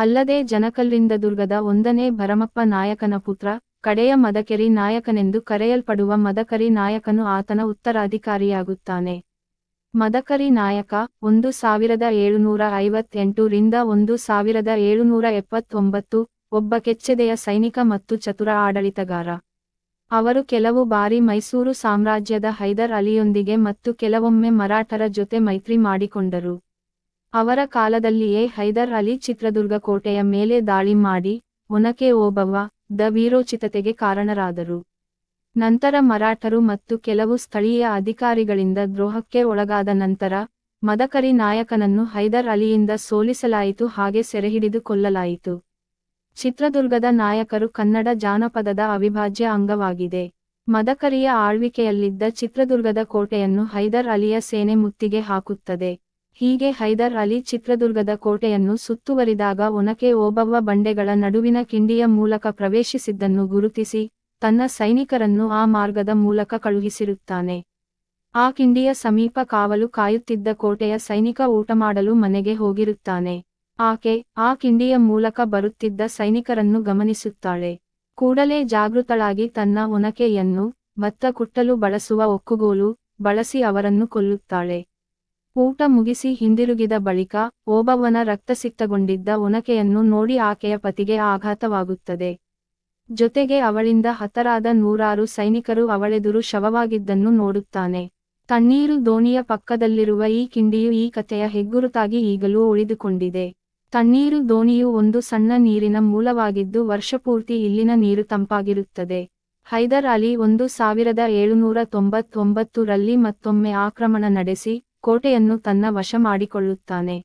ಅಲ್ಲದೆ ಜನಕಲ್ರಿಂದ ದುರ್ಗದ ಒಂದನೇ ಭರಮಪ್ಪ ನಾಯಕನ ಪುತ್ರ, ಕಡೆಯ ಮದಕರಿ ನಾಯಕನೆಂದು ಕರೆಯಲ್ಪಡುವ ಮದಕರಿ ನಾಯಕನು ಆತನ ಉತ್ತರಾಧಿಕಾರಿಯಾಗುತ್ತಾನೆ. ಮದಕರಿ ನಾಯಕ, ಒಂದು ಸಾವಿರದ ಏಳುನೂರ ಐವತ್ತೆಂಟು ರಿಂದ ಒಂದು ಸಾವಿರದ ಏಳುನೂರ ಎಪ್ಪತ್ತೊಂಬತ್ತು, ಒಬ್ಬ ಕೆಚ್ಚೆದೆಯ ಸೈನಿಕ ಮತ್ತು ಚತುರ ಆಡಳಿತಗಾರ. ಅವರು ಕೆಲವು ಬಾರಿ ಮೈಸೂರು ಸಾಮ್ರಾಜ್ಯದ ಹೈದರ್ ಅಲಿಯೊಂದಿಗೆ ಮತ್ತು ಕೆಲವೊಮ್ಮೆ ಮರಾಠರ ಜೊತೆ ಮೈತ್ರಿ ಮಾಡಿಕೊಂಡರು. ಅವರ ಕಾಲದಲ್ಲಿಯೇ ಹೈದರ್ ಅಲಿ ಚಿತ್ರದುರ್ಗ ಕೋಟೆಯ ಮೇಲೆ ದಾಳಿ ಮಾಡಿ, ಒನಕೆ ಓಬವ್ವ ದ ವೀರೋಚಿತತೆಗೆ ಕಾರಣರಾದರು. ನಂತರ ಮರಾಠರು ಮತ್ತು ಕೆಲವು ಸ್ಥಳೀಯ ಅಧಿಕಾರಿಗಳಿಂದ ದ್ರೋಹಕ್ಕೆ ಒಳಗಾದ ನಂತರ, ಮದಕರಿ ನಾಯಕನನ್ನು ಹೈದರ್ ಅಲಿಯಿಂದ ಸೋಲಿಸಲಾಯಿತು, ಹಾಗೆ ಸೆರೆಹಿಡಿದು ಕೊಲ್ಲಲಾಯಿತು. ಚಿತ್ರದುರ್ಗದ ನಾಯಕರು ಕನ್ನಡ ಜಾನಪದದ ಅವಿಭಾಜ್ಯ ಅಂಗವಾಗಿದೆ. ಮದಕರಿಯ ಆಳ್ವಿಕೆಯಲ್ಲಿದ್ದ ಚಿತ್ರದುರ್ಗದ ಕೋಟೆಯನ್ನು ಹೈದರ್ ಅಲಿಯ ಸೇನೆ ಮುತ್ತಿಗೆ ಹಾಕುತ್ತದೆ. ಹೀಗೆ ಹೈದರ್ ಅಲಿ ಚಿತ್ರದುರ್ಗದ ಕೋಟೆಯನ್ನು ಸುತ್ತುವರಿದಾಗ ಒನಕೆ ಓಬವ್ವ ಬಂಡೆಗಳ ನಡುವಿನ ಕಿಂಡಿಯ ಮೂಲಕ ಪ್ರವೇಶಿಸಿದ್ದನ್ನು ಗುರುತಿಸಿ, ತನ್ನ ಸೈನಿಕರನ್ನು ಆ ಮಾರ್ಗದ ಮೂಲಕ ಕಳುಹಿಸಿರುತ್ತಾನೆ. ಆ ಕಿಂಡಿಯ ಸಮೀಪ ಕಾವಲು ಕಾಯುತ್ತಿದ್ದ ಕೋಟೆಯ ಸೈನಿಕ ಊಟ ಮಾಡಲು ಮನೆಗೆ ಹೋಗಿರುತ್ತಾನೆ. ಆಕೆ, ಆ ಕಿಂಡಿಯ ಮೂಲಕ ಬರುತ್ತಿದ್ದ ಸೈನಿಕರನ್ನು ಗಮನಿಸುತ್ತಾಳೆ. ಕೂಡಲೇ ಜಾಗೃತಳಾಗಿ ತನ್ನ ಒನಕೆಯನ್ನು, ಭತ್ತ ಕುಟ್ಟಲು ಬಳಸುವ ಒಕ್ಕುಗೋಲು ಬಳಸಿ ಅವರನ್ನು ಕೊಲ್ಲುತ್ತಾಳೆ. ಊಟ ಮುಗಿಸಿ ಹಿಂದಿರುಗಿದ ಬಳಿಕ ಓಬವ್ವನ ರಕ್ತಸಿಕ್ತಗೊಂಡಿದ್ದ ಒನಕೆಯನ್ನು ನೋಡಿ ಆಕೆಯ ಪತಿಗೆ ಆಘಾತವಾಗುತ್ತದೆ. ಜೊತೆಗೆ ಅವಳಿಂದ ಹತರಾದ ನೂರಾರು ಸೈನಿಕರು ಅವಳೆದುರು ಶವವಾಗಿದ್ದನ್ನು ನೋಡುತ್ತಾನೆ. ತಣ್ಣೀರು ದೋಣಿಯ ಪಕ್ಕದಲ್ಲಿರುವ ಈ ಕಿಂಡಿಯು ಈ ಕಥೆಯ ಹೆಗ್ಗುರುತಾಗಿ ಈಗಲೂ ಉಳಿದುಕೊಂಡಿದೆ. ತಣ್ಣೀರು ದೋಣಿಯು ಒಂದು ಸಣ್ಣ ನೀರಿನ ಮೂಲವಾಗಿದ್ದು ವರ್ಷಪೂರ್ತಿ ಇಲ್ಲಿನ ನೀರು ತಂಪಾಗಿರುತ್ತದೆ. ಹೈದರ್ ಅಲಿ ಒಂದು ಸಾವಿರದ ಏಳುನೂರ ತೊಂಬತ್ತೊಂಬತ್ತು ರಲ್ಲಿ ಮತ್ತೊಮ್ಮೆ ಆಕ್ರಮಣ ನಡೆಸಿ ಕೋಟೆಯನ್ನು ತನ್ನ ವಶ ಮಾಡಿಕೊಳ್ಳುತ್ತಾನೆ.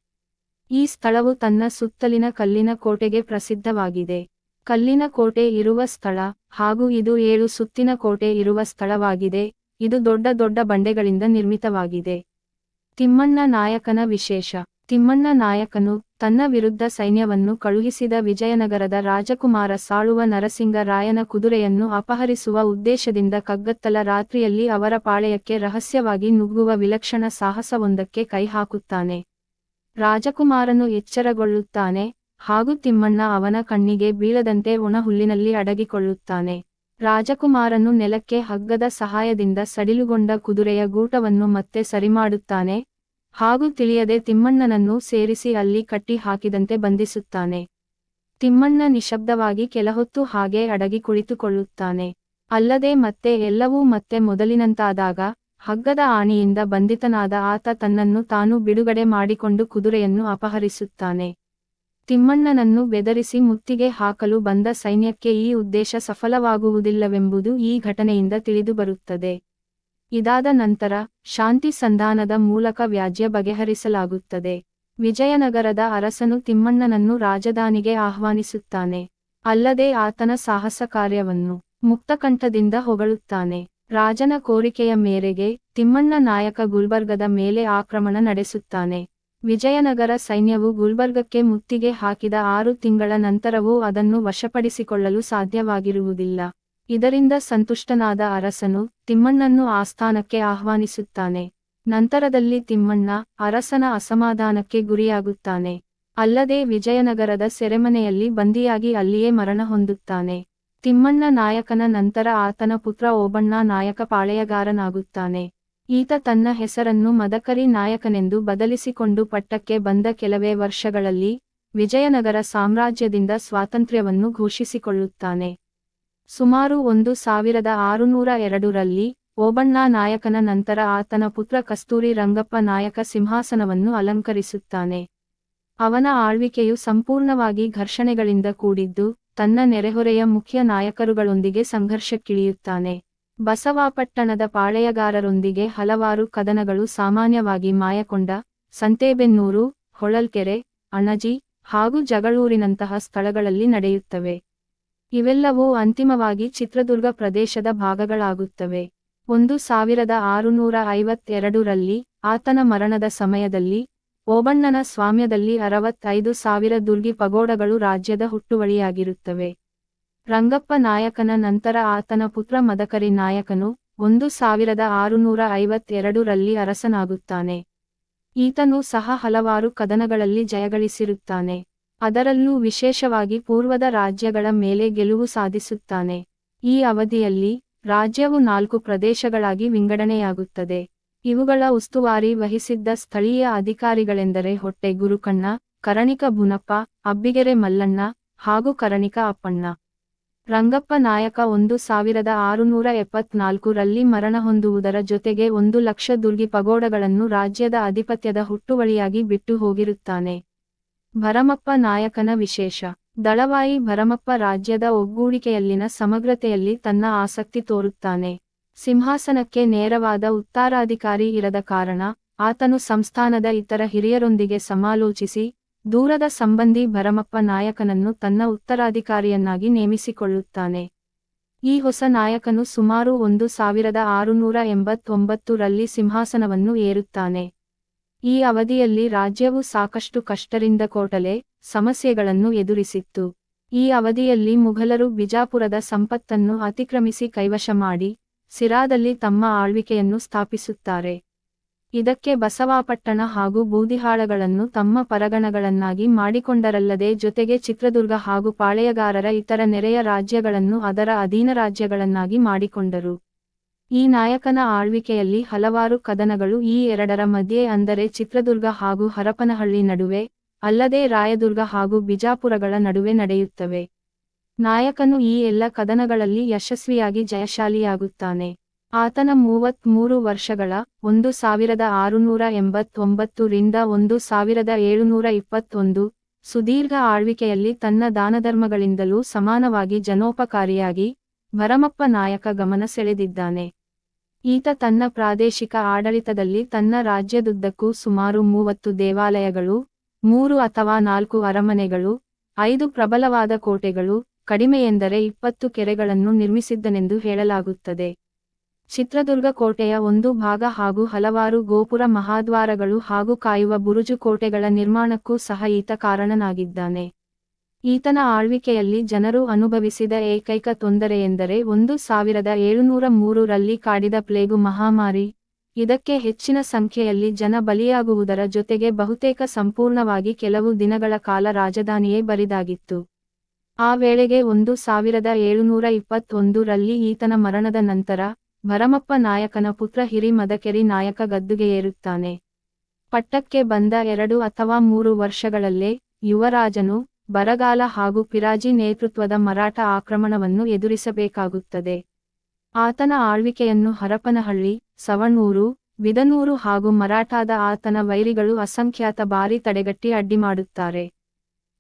ಈ ಸ್ಥಳವು ತನ್ನ ಸುತ್ತಲಿನ ಕಲ್ಲಿನ ಕೋಟೆಗೆ ಪ್ರಸಿದ್ಧವಾಗಿದೆ. ಕಲ್ಲಿನ ಕೋಟೆ ಇರುವ ಸ್ಥಳ ಹಾಗೂ ಇದು ಏಳು ಸುತ್ತಿನ ಕೋಟೆ ಇರುವ ಸ್ಥಳವಾಗಿದೆ. ಇದು ದೊಡ್ಡ ದೊಡ್ಡ ಬಂಡೆಗಳಿಂದ ನಿರ್ಮಿತವಾಗಿದೆ. ತಿಮ್ಮಣ್ಣ ನಾಯಕನ ವಿಶೇಷ. ತಿಮ್ಮಣ್ಣ ನಾಯಕನು ತನ್ನ ವಿರುದ್ಧ ಸೈನ್ಯವನ್ನು ಕಳುಹಿಸಿದ ವಿಜಯನಗರದ ರಾಜಕುಮಾರ ಸಾಳುವ ನರಸಿಂಗ ರಾಯನ ಕುದುರೆಯನ್ನು ಅಪಹರಿಸುವ ಉದ್ದೇಶದಿಂದ ಕಗ್ಗತ್ತಲ ರಾತ್ರಿಯಲ್ಲಿ ಅವರ ಪಾಳೆಯಕ್ಕೆ ರಹಸ್ಯವಾಗಿ ನುಗ್ಗುವ ವಿಲಕ್ಷಣ ಸಾಹಸವೊಂದಕ್ಕೆ ಕೈಹಾಕುತ್ತಾನೆ. ರಾಜಕುಮಾರನು ಎಚ್ಚರಗೊಳ್ಳುತ್ತಾನೆ, ಹಾಗೂ ತಿಮ್ಮಣ್ಣ ಅವನ ಕಣ್ಣಿಗೆ ಬೀಳದಂತೆ ಒಣಹುಲ್ಲಿನಲ್ಲಿ ಅಡಗಿಕೊಳ್ಳುತ್ತಾನೆ. ರಾಜಕುಮಾರನು ನೆಲಕ್ಕೆ ಹಗ್ಗದ ಸಹಾಯದಿಂದ ಸಡಿಲುಗೊಂಡ ಕುದುರೆಯ ಗೂಟವನ್ನು ಮತ್ತೆ ಸರಿಮಾಡುತ್ತಾನೆ ಹಾಗೂ ತಿಳಿಯದೆ ತಿಮ್ಮಣ್ಣನನ್ನು ಸೇರಿಸಿ ಅಲ್ಲಿ ಕಟ್ಟಿ ಹಾಕಿದಂತೆ ಬಂಧಿಸುತ್ತಾನೆ. ತಿಮ್ಮಣ್ಣ ನಿಶಬ್ದವಾಗಿ ಕೆಲಹೊತ್ತು ಹಾಗೆ ಅಡಗಿ ಕುಳಿತುಕೊಳ್ಳುತ್ತಾನೆ. ಅಲ್ಲದೆ ಮತ್ತೆ ಎಲ್ಲವೂ ಮತ್ತೆ ಮೊದಲಿನಂತಾದಾಗ, ಹಗ್ಗದ ಆಣಿಯಿಂದ ಬಂಧಿತನಾದ ಆತ ತನ್ನನ್ನು ತಾನು ಬಿಡುಗಡೆ ಮಾಡಿಕೊಂಡು ಕುದುರೆಯನ್ನು ಅಪಹರಿಸುತ್ತಾನೆ. ತಿಮ್ಮಣ್ಣನನ್ನು ಬೆದರಿಸಿ ಮುತ್ತಿಗೆ ಹಾಕಲು ಬಂದ ಸೈನ್ಯಕ್ಕೆ ಈ ಉದ್ದೇಶ ಸಫಲವಾಗುವುದಿಲ್ಲವೆಂಬುದು ಈ ಘಟನೆಯಿಂದ ತಿಳಿದುಬರುತ್ತದೆ. ಇದಾದ ನಂತರ ಶಾಂತಿ ಸಂಧಾನದ ಮೂಲಕ ವ್ಯಾಜ್ಯ ಬಗೆಹರಿಸಲಾಗುತ್ತದೆ. ವಿಜಯನಗರದ ಅರಸನು ತಿಮ್ಮಣ್ಣನನ್ನು ರಾಜಧಾನಿಗೆ ಆಹ್ವಾನಿಸುತ್ತಾನೆ. ಅಲ್ಲದೆ ಆತನ ಸಾಹಸ ಕಾರ್ಯವನ್ನು ಮುಕ್ತಕಂಠದಿಂದ ಹೊಗಳುತ್ತಾನೆ. ರಾಜನ ಕೋರಿಕೆಯ ಮೇರೆಗೆ ತಿಮ್ಮಣ್ಣ ನಾಯಕ ಗುಲ್ಬರ್ಗದ ಮೇಲೆ ಆಕ್ರಮಣ ನಡೆಸುತ್ತಾನೆ. ವಿಜಯನಗರ ಸೈನ್ಯವು ಗುಲ್ಬರ್ಗಕ್ಕೆ ಮುತ್ತಿಗೆ ಹಾಕಿದ ಆರು ತಿಂಗಳ ನಂತರವೂ ಅದನ್ನು ವಶಪಡಿಸಿಕೊಳ್ಳಲು ಸಾಧ್ಯವಾಗಿರುವುದಿಲ್ಲ. ಇದರಿಂದ ಸಂತುಷ್ಟನಾದ ಅರಸನು ತಿಮ್ಮಣ್ಣನ್ನು ಆಸ್ಥಾನಕ್ಕೆ ಆಹ್ವಾನಿಸುತ್ತಾನೆ. ನಂತರದಲ್ಲಿ ತಿಮ್ಮಣ್ಣ ಅರಸನ ಅಸಮಾಧಾನಕ್ಕೆ ಗುರಿಯಾಗುತ್ತಾನೆ. ಅಲ್ಲದೆ ವಿಜಯನಗರದ ಸೆರೆಮನೆಯಲ್ಲಿ ಬಂದಿಯಾಗಿ ಅಲ್ಲಿಯೇ ಮರಣ ಹೊಂದುತ್ತಾನೆ. ತಿಮ್ಮಣ್ಣ ನಾಯಕನ ನಂತರ ಆತನ ಪುತ್ರ ಓಬಣ್ಣ ನಾಯಕ ಪಾಳೆಯಗಾರನಾಗುತ್ತಾನೆ. ಈತ ತನ್ನ ಹೆಸರನ್ನು ಮದಕರಿ ನಾಯಕನೆಂದು ಬದಲಿಸಿಕೊಂಡು ಪಟ್ಟಕ್ಕೆ ಬಂದ ಕೆಲವೇ ವರ್ಷಗಳಲ್ಲಿ ವಿಜಯನಗರ ಸಾಮ್ರಾಜ್ಯದಿಂದ ಸ್ವಾತಂತ್ರ್ಯವನ್ನು ಘೋಷಿಸಿಕೊಳ್ಳುತ್ತಾನೆ. ಸುಮಾರು ಒಂದು ಸಾವಿರದ ಆರುನೂರ ಎರಡರಲ್ಲಿ, ಓಬಣ್ಣ ನಾಯಕನ ನಂತರ ಆತನ ಪುತ್ರ ಕಸ್ತೂರಿ ರಂಗಪ್ಪ ನಾಯಕ ಸಿಂಹಾಸನವನ್ನು ಅಲಂಕರಿಸುತ್ತಾನೆ. ಅವನ ಆಳ್ವಿಕೆಯು ಸಂಪೂರ್ಣವಾಗಿ ಘರ್ಷಣೆಗಳಿಂದ ಕೂಡಿದ್ದು, ತನ್ನ ನೆರೆಹೊರೆಯ ಮುಖ್ಯ ನಾಯಕರುಗಳೊಂದಿಗೆ ಸಂಘರ್ಷಕ್ಕಿಳಿಯುತ್ತಾನೆ. ಬಸವಾಪಟ್ಟಣದ ಪಾಳೆಯಗಾರರೊಂದಿಗೆ ಹಲವಾರು ಕದನಗಳು ಸಾಮಾನ್ಯವಾಗಿ ಮಾಯಕೊಂಡ, ಸಂತೇಬೆನ್ನೂರು, ಹೊಳಲ್ಕೆರೆ, ಅಣಜಿ ಹಾಗೂ ಜಗಳೂರಿನಂತಹ ಸ್ಥಳಗಳಲ್ಲಿ ನಡೆಯುತ್ತವೆ. ಇವೆಲ್ಲವೂ ಅಂತಿಮವಾಗಿ ಚಿತ್ರದುರ್ಗ ಪ್ರದೇಶದ ಭಾಗಗಳಾಗುತ್ತವೆ. ಒಂದು ಸಾವಿರದ ಆರುನೂರ ಐವತ್ತೆರಡರಲ್ಲಿ, ಆತನ ಮರಣದ ಸಮಯದಲ್ಲಿ, ಓಬಣ್ಣನ ಸ್ವಾಮ್ಯದಲ್ಲಿ ಅರವತ್ತೈದು ಸಾವಿರ ದುರ್ಗಿ ಪಗೋಡಗಳು ರಾಜ್ಯದ ಹುಟ್ಟುವಳಿಯಾಗಿರುತ್ತವೆ. ರಂಗಪ್ಪ ನಾಯಕನ ನಂತರ ಆತನ ಪುತ್ರ ಮದಕರಿ ನಾಯಕನು ಒಂದು ಸಾವಿರದ ಆರುನೂರ ಐವತ್ತೆರಡರಲ್ಲಿ ಅರಸನಾಗುತ್ತಾನೆ. ಈತನು ಸಹ ಹಲವಾರು ಕದನಗಳಲ್ಲಿ ಜಯಗಳಿಸಿರುತ್ತಾನೆ. ಅದರಲ್ಲೂ ವಿಶೇಷವಾಗಿ ಪೂರ್ವದ ರಾಜ್ಯಗಳ ಮೇಲೆ ಗೆಲುವು ಸಾಧಿಸುತ್ತಾನೆ. ಈ ಅವಧಿಯಲ್ಲಿ ರಾಜ್ಯವು ನಾಲ್ಕು ಪ್ರದೇಶಗಳಾಗಿ ವಿಂಗಡಣೆಯಾಗುತ್ತದೆ. ಇವುಗಳ ಉಸ್ತುವಾರಿ ವಹಿಸಿದ್ದ ಸ್ಥಳೀಯ ಅಧಿಕಾರಿಗಳೆಂದರೆ ಹೊಟ್ಟೆ ಗುರುಕಣ್ಣ, ಕರಣಿಕ ಬುನಪ್ಪ, ಅಬ್ಬಿಗೆರೆ ಮಲ್ಲಣ್ಣ ಹಾಗೂ ಕರಣಿಕ ಅಪ್ಪಣ್ಣ. ರಂಗಪ್ಪ ನಾಯಕ ಒಂದು ಸಾವಿರದ ಆರುನೂರ ಎಪ್ಪತ್ನಾಲ್ಕು ರಲ್ಲಿ ಮರಣ ಹೊಂದುವುದರ ಜೊತೆಗೆ ಒಂದು ಲಕ್ಷ ದುರ್ಗಿ ಪಗೋಡಗಳನ್ನು ರಾಜ್ಯದ ಅಧಿಪತ್ಯದ ಹುಟ್ಟುವಳಿಯಾಗಿ ಬಿಟ್ಟು ಹೋಗಿರುತ್ತಾನೆ. ಭರಮಪ್ಪ ನಾಯಕನ ವಿಶೇಷ. ದಳವಾಯಿ ಭರಮಪ್ಪ ರಾಜ್ಯದ ಒಗ್ಗೂಡಿಕೆಯಲ್ಲಿನ ಸಮಗ್ರತೆಯಲ್ಲಿ ತನ್ನ ಆಸಕ್ತಿ ತೋರುತ್ತಾನೆ. ಸಿಂಹಾಸನಕ್ಕೆ ನೇರವಾದ ಉತ್ತರಾಧಿಕಾರಿ ಇರದ ಕಾರಣ, ಆತನು ಸಂಸ್ಥಾನದ ಇತರ ಹಿರಿಯರೊಂದಿಗೆ ಸಮಾಲೋಚಿಸಿ, ದೂರದ ಸಂಬಂಧಿ ಭರಮಪ್ಪ ನಾಯಕನನ್ನು ತನ್ನ ಉತ್ತರಾಧಿಕಾರಿಯನ್ನಾಗಿ ನೇಮಿಸಿಕೊಳ್ಳುತ್ತಾನೆ. ಈ ಹೊಸ ನಾಯಕನು ಸುಮಾರು ಒಂದು ಸಾವಿರದ ಆರುನೂರ ಎಂಬತ್ತೊಂಬತ್ತು ರಲ್ಲಿ ಸಿಂಹಾಸನವನ್ನು ಏರುತ್ತಾನೆ. ಈ ಅವಧಿಯಲ್ಲಿ ರಾಜ್ಯವು ಸಾಕಷ್ಟು ಕಷ್ಟರಿಂದ ಕೋಟಲೆ ಸಮಸ್ಯೆಗಳನ್ನು ಎದುರಿಸಿತ್ತು. ಈ ಅವಧಿಯಲ್ಲಿ ಮುಘಲರು ಬಿಜಾಪುರದ ಸಂಪತ್ತನ್ನು ಅತಿಕ್ರಮಿಸಿ ಕೈವಶ ಮಾಡಿ ಸಿರಾದಲ್ಲಿ ತಮ್ಮ ಆಳ್ವಿಕೆಯನ್ನು ಸ್ಥಾಪಿಸುತ್ತಾರೆ. ಇದಕ್ಕೆ ಬಸವಾಪಟ್ಟಣ ಹಾಗೂ ಬೂದಿಹಾಳಗಳನ್ನು ತಮ್ಮ ಪರಗಣಗಳನ್ನಾಗಿ ಮಾಡಿಕೊಂಡರಲ್ಲದೆ ಜೊತೆಗೆ ಚಿತ್ರದುರ್ಗ ಹಾಗೂ ಪಾಳೆಯಗಾರರ ಇತರ ನೆರೆಯ ರಾಜ್ಯಗಳನ್ನು ಅದರ ಅಧೀನ ರಾಜ್ಯಗಳನ್ನಾಗಿ ಮಾಡಿಕೊಂಡರು. ಈ ನಾಯಕನ ಆಳ್ವಿಕೆಯಲ್ಲಿ ಹಲವಾರು ಕದನಗಳು ಈ ಎರಡರ ಮಧ್ಯೆ ಅಂದರೆ ಚಿತ್ರದುರ್ಗ ಹಾಗೂ ಹರಪನಹಳ್ಳಿ ನಡುವೆ, ಅಲ್ಲದೆ ರಾಯದುರ್ಗ ಹಾಗೂ ಬಿಜಾಪುರಗಳ ನಡುವೆ ನಡೆಯುತ್ತವೆ. ನಾಯಕನು ಈ ಎಲ್ಲ ಕದನಗಳಲ್ಲಿ ಯಶಸ್ವಿಯಾಗಿ ಜಯಶಾಲಿಯಾಗುತ್ತಾನೆ. ಆತನ ಮೂವತ್ಮೂರು ವರ್ಷಗಳ ಒಂದು ಸಾವಿರದ ಆರುನೂರ ಎಂಬತ್ತೊಂಬತ್ತು ರಿಂದ ಒಂದು ಸಾವಿರದ ಏಳುನೂರ ಇಪ್ಪತ್ತೊಂದು ಸುದೀರ್ಘ ಆಳ್ವಿಕೆಯಲ್ಲಿ ತನ್ನ ದಾನಧರ್ಮಗಳಿಂದಲೂ ಸಮಾನವಾಗಿ ಜನೋಪಕಾರಿಯಾಗಿ ಭರಮಪ್ಪ ನಾಯಕ ಗಮನ ಸೆಳೆದಿದ್ದಾನೆ. ಈತ ತನ್ನ ಪ್ರಾದೇಶಿಕ ಆಡಳಿತದಲ್ಲಿ ತನ್ನ ರಾಜ್ಯದುದ್ದಕ್ಕೂ ಸುಮಾರು ಮೂವತ್ತು ದೇವಾಲಯಗಳು, ಮೂರು ಅಥವಾ ನಾಲ್ಕು ಅರಮನೆಗಳು, ಐದು ಪ್ರಬಲವಾದ ಕೋಟೆಗಳು, ಕಡಿಮೆಯೆಂದರೆ ಇಪ್ಪತ್ತು ಕೆರೆಗಳನ್ನು ನಿರ್ಮಿಸಿದ್ದನೆಂದು ಹೇಳಲಾಗುತ್ತದೆ. ಚಿತ್ರದುರ್ಗ ಕೋಟೆಯ ಒಂದು ಭಾಗ ಹಾಗೂ ಹಲವಾರು ಗೋಪುರ ಮಹಾದ್ವಾರಗಳು ಹಾಗೂ ಕಾಯುವ ಬುರುಜು ಕೋಟೆಗಳ ನಿರ್ಮಾಣಕ್ಕೂ ಸಹ ಈತ ಕಾರಣನಾಗಿದ್ದಾನೆ. ಈತನ ಆಳ್ವಿಕೆಯಲ್ಲಿ ಜನರು ಅನುಭವಿಸಿದ ಏಕೈಕ ತೊಂದರೆಯೆಂದರೆ ಒಂದು ಸಾವಿರದ ಏಳುನೂರ ಮೂರರಲ್ಲಿ ಕಾಡಿದ ಪ್ಲೇಗು ಮಹಾಮಾರಿ. ಇದಕ್ಕೆ ಹೆಚ್ಚಿನ ಸಂಖ್ಯೆಯಲ್ಲಿ ಜನ ಬಲಿಯಾಗುವುದರ ಜೊತೆಗೆ ಬಹುತೇಕ ಸಂಪೂರ್ಣವಾಗಿ ಕೆಲವು ದಿನಗಳ ಕಾಲ ರಾಜಧಾನಿಯೇ ಬರಿದಾಗಿತ್ತು. ಆ ವೇಳೆಗೆ ಒಂದು ಸಾವಿರದ ಏಳುನೂರ ಇಪ್ಪತ್ತೊಂದರಲ್ಲಿ ಈತನ ಮರಣದ ನಂತರ, ಭರಮಪ್ಪ ನಾಯಕನ ಪುತ್ರ ಹಿರಿ ಮದಕೆರಿ ನಾಯಕ ಗದ್ದುಗೆ ಏರುತ್ತಾನೆ. ಪಟ್ಟಕ್ಕೆ ಬಂದ ಎರಡು ಅಥವಾ ಮೂರು ವರ್ಷಗಳಲ್ಲೇ ಯುವರಾಜನು ಬರಗಾಲ ಹಾಗೂ ಪಿರಾಜಿ ನೇತೃತ್ವದ ಮರಾಠ ಆಕ್ರಮಣವನ್ನು ಎದುರಿಸಬೇಕಾಗುತ್ತದೆ. ಆತನ ಆಳ್ವಿಕೆಯನ್ನು ಹರಪನಹಳ್ಳಿ, ಸವಣೂರು, ಬಿದನೂರು ಹಾಗೂ ಮರಾಠಾದ ಆತನ ವೈರಿಗಳು ಅಸಂಖ್ಯಾತ ಬಾರಿ ತಡೆಗಟ್ಟಿ ಅಡ್ಡಿ ಮಾಡುತ್ತಾರೆ.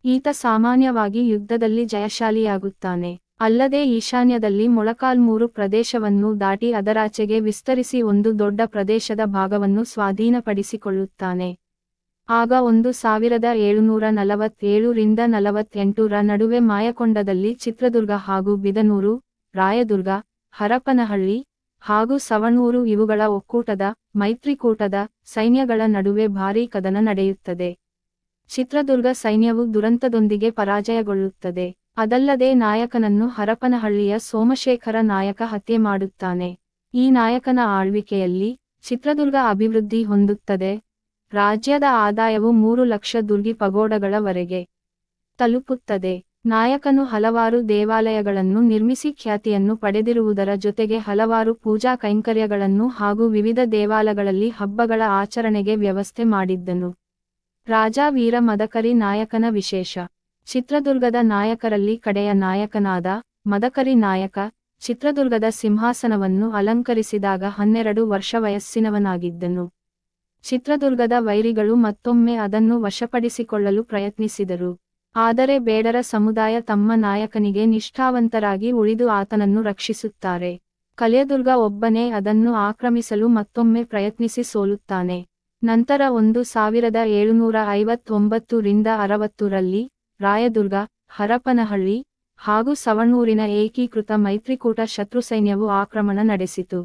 ಈತ ಸಾಮಾನ್ಯವಾಗಿ ಯುದ್ಧದಲ್ಲಿ ಜಯಶಾಲಿಯಾಗುತ್ತಾನೆ. ಅಲ್ಲದೆ ಈಶಾನ್ಯದಲ್ಲಿ ಮೊಳಕಾಲ್ಮೂರು ಪ್ರದೇಶವನ್ನು ದಾಟಿ ಅದರಾಚೆಗೆ ವಿಸ್ತರಿಸಿ ಒಂದು ದೊಡ್ಡ ಪ್ರದೇಶದ ಭಾಗವನ್ನು ಸ್ವಾಧೀನಪಡಿಸಿಕೊಳ್ಳುತ್ತಾನೆ. ಆಗ ಒಂದು ಸಾವಿರದ ಏಳುನೂರ ನಲವತ್ತೇಳು ರಿಂದ ನಲವತ್ತೆಂಟರ ನಡುವೆ ಮಾಯಕೊಂಡದಲ್ಲಿ ಚಿತ್ರದುರ್ಗ ಹಾಗೂ ಬಿದನೂರು, ರಾಯದುರ್ಗ, ಹರಪನಹಳ್ಳಿ ಹಾಗೂ ಸವಣೂರು ಇವುಗಳ ಒಕ್ಕೂಟದ, ಮೈತ್ರಿಕೂಟದ ಸೈನ್ಯಗಳ ನಡುವೆ ಭಾರೀ ಕದನ ನಡೆಯುತ್ತದೆ. ಚಿತ್ರದುರ್ಗ ಸೈನ್ಯವು ದುರಂತದೊಂದಿಗೆ ಪರಾಜಯಗೊಳ್ಳುತ್ತದೆ. ಅದಲ್ಲದೆ ನಾಯಕನನ್ನು ಹರಪನಹಳ್ಳಿಯ ಸೋಮಶೇಖರ ನಾಯಕ ಹತ್ಯೆ ಮಾಡುತ್ತಾನೆ. ಈ ನಾಯಕನ ಆಳ್ವಿಕೆಯಲ್ಲಿ ಚಿತ್ರದುರ್ಗ ಅಭಿವೃದ್ಧಿ ಹೊಂದುತ್ತದೆ. ರಾಜ್ಯದ ಆದಾಯವು ಮೂರು ಲಕ್ಷ ದುರ್ಗಿ ಪಗೋಡಗಳವರೆಗೆ ತಲುಪುತ್ತದೆ. ನಾಯಕನು ಹಲವಾರು ದೇವಾಲಯಗಳನ್ನು ನಿರ್ಮಿಸಿ ಖ್ಯಾತಿಯನ್ನು ಪಡೆದಿರುವುದರ ಜೊತೆಗೆ ಹಲವಾರು ಪೂಜಾ ಕೈಂಕರ್ಯಗಳನ್ನು ಹಾಗೂ ವಿವಿಧ ದೇವಾಲಯಗಳಲ್ಲಿ ಹಬ್ಬಗಳ ಆಚರಣೆಗೆ ವ್ಯವಸ್ಥೆ ಮಾಡಿದ್ದನು. ರಾಜ ವೀರ ಮದಕರಿ ನಾಯಕನ ವಿಶೇಷ. ಚಿತ್ರದುರ್ಗದ ನಾಯಕರಲ್ಲಿ ಕಡೆಯ ನಾಯಕನಾದ ಮದಕರಿ ನಾಯಕ ಚಿತ್ರದುರ್ಗದ ಸಿಂಹಾಸನವನ್ನು ಅಲಂಕರಿಸಿದಾಗ ಹನ್ನೆರಡು ವರ್ಷ ವಯಸ್ಸಿನವನಾಗಿದ್ದನು. ಚಿತ್ರದುರ್ಗದ ವೈರಿಗಳು ಮತ್ತೊಮ್ಮೆ ಅದನ್ನು ವಶಪಡಿಸಿಕೊಳ್ಳಲು ಪ್ರಯತ್ನಿಸಿದರು. ಆದರೆ ಬೇಡರ ಸಮುದಾಯ ತಮ್ಮ ನಾಯಕನಿಗೆ ನಿಷ್ಠಾವಂತರಾಗಿ ಉಳಿದು ಆತನನ್ನು ರಕ್ಷಿಸುತ್ತಾರೆ. ಕಲಿಯದುರ್ಗ ಒಬ್ಬನೇ ಅದನ್ನು ಆಕ್ರಮಿಸಲು ಮತ್ತೊಮ್ಮೆ ಪ್ರಯತ್ನಿಸಿ ಸೋಲುತ್ತಾನೆ. ನಂತರ ಒಂದು ಸಾವಿರದ ಏಳುನೂರ ಐವತ್ತೊಂಬತ್ತು ರಿಂದ ಅರವತ್ತರಲ್ಲಿ ರಾಯದುರ್ಗ, ಹರಪನಹಳ್ಳಿ ಹಾಗೂ ಸವಣೂರಿನ ಏಕೀಕೃತ ಮೈತ್ರಿಕೂಟ ಶತ್ರು ಸೈನ್ಯವು ಆಕ್ರಮಣ ನಡೆಸಿತು.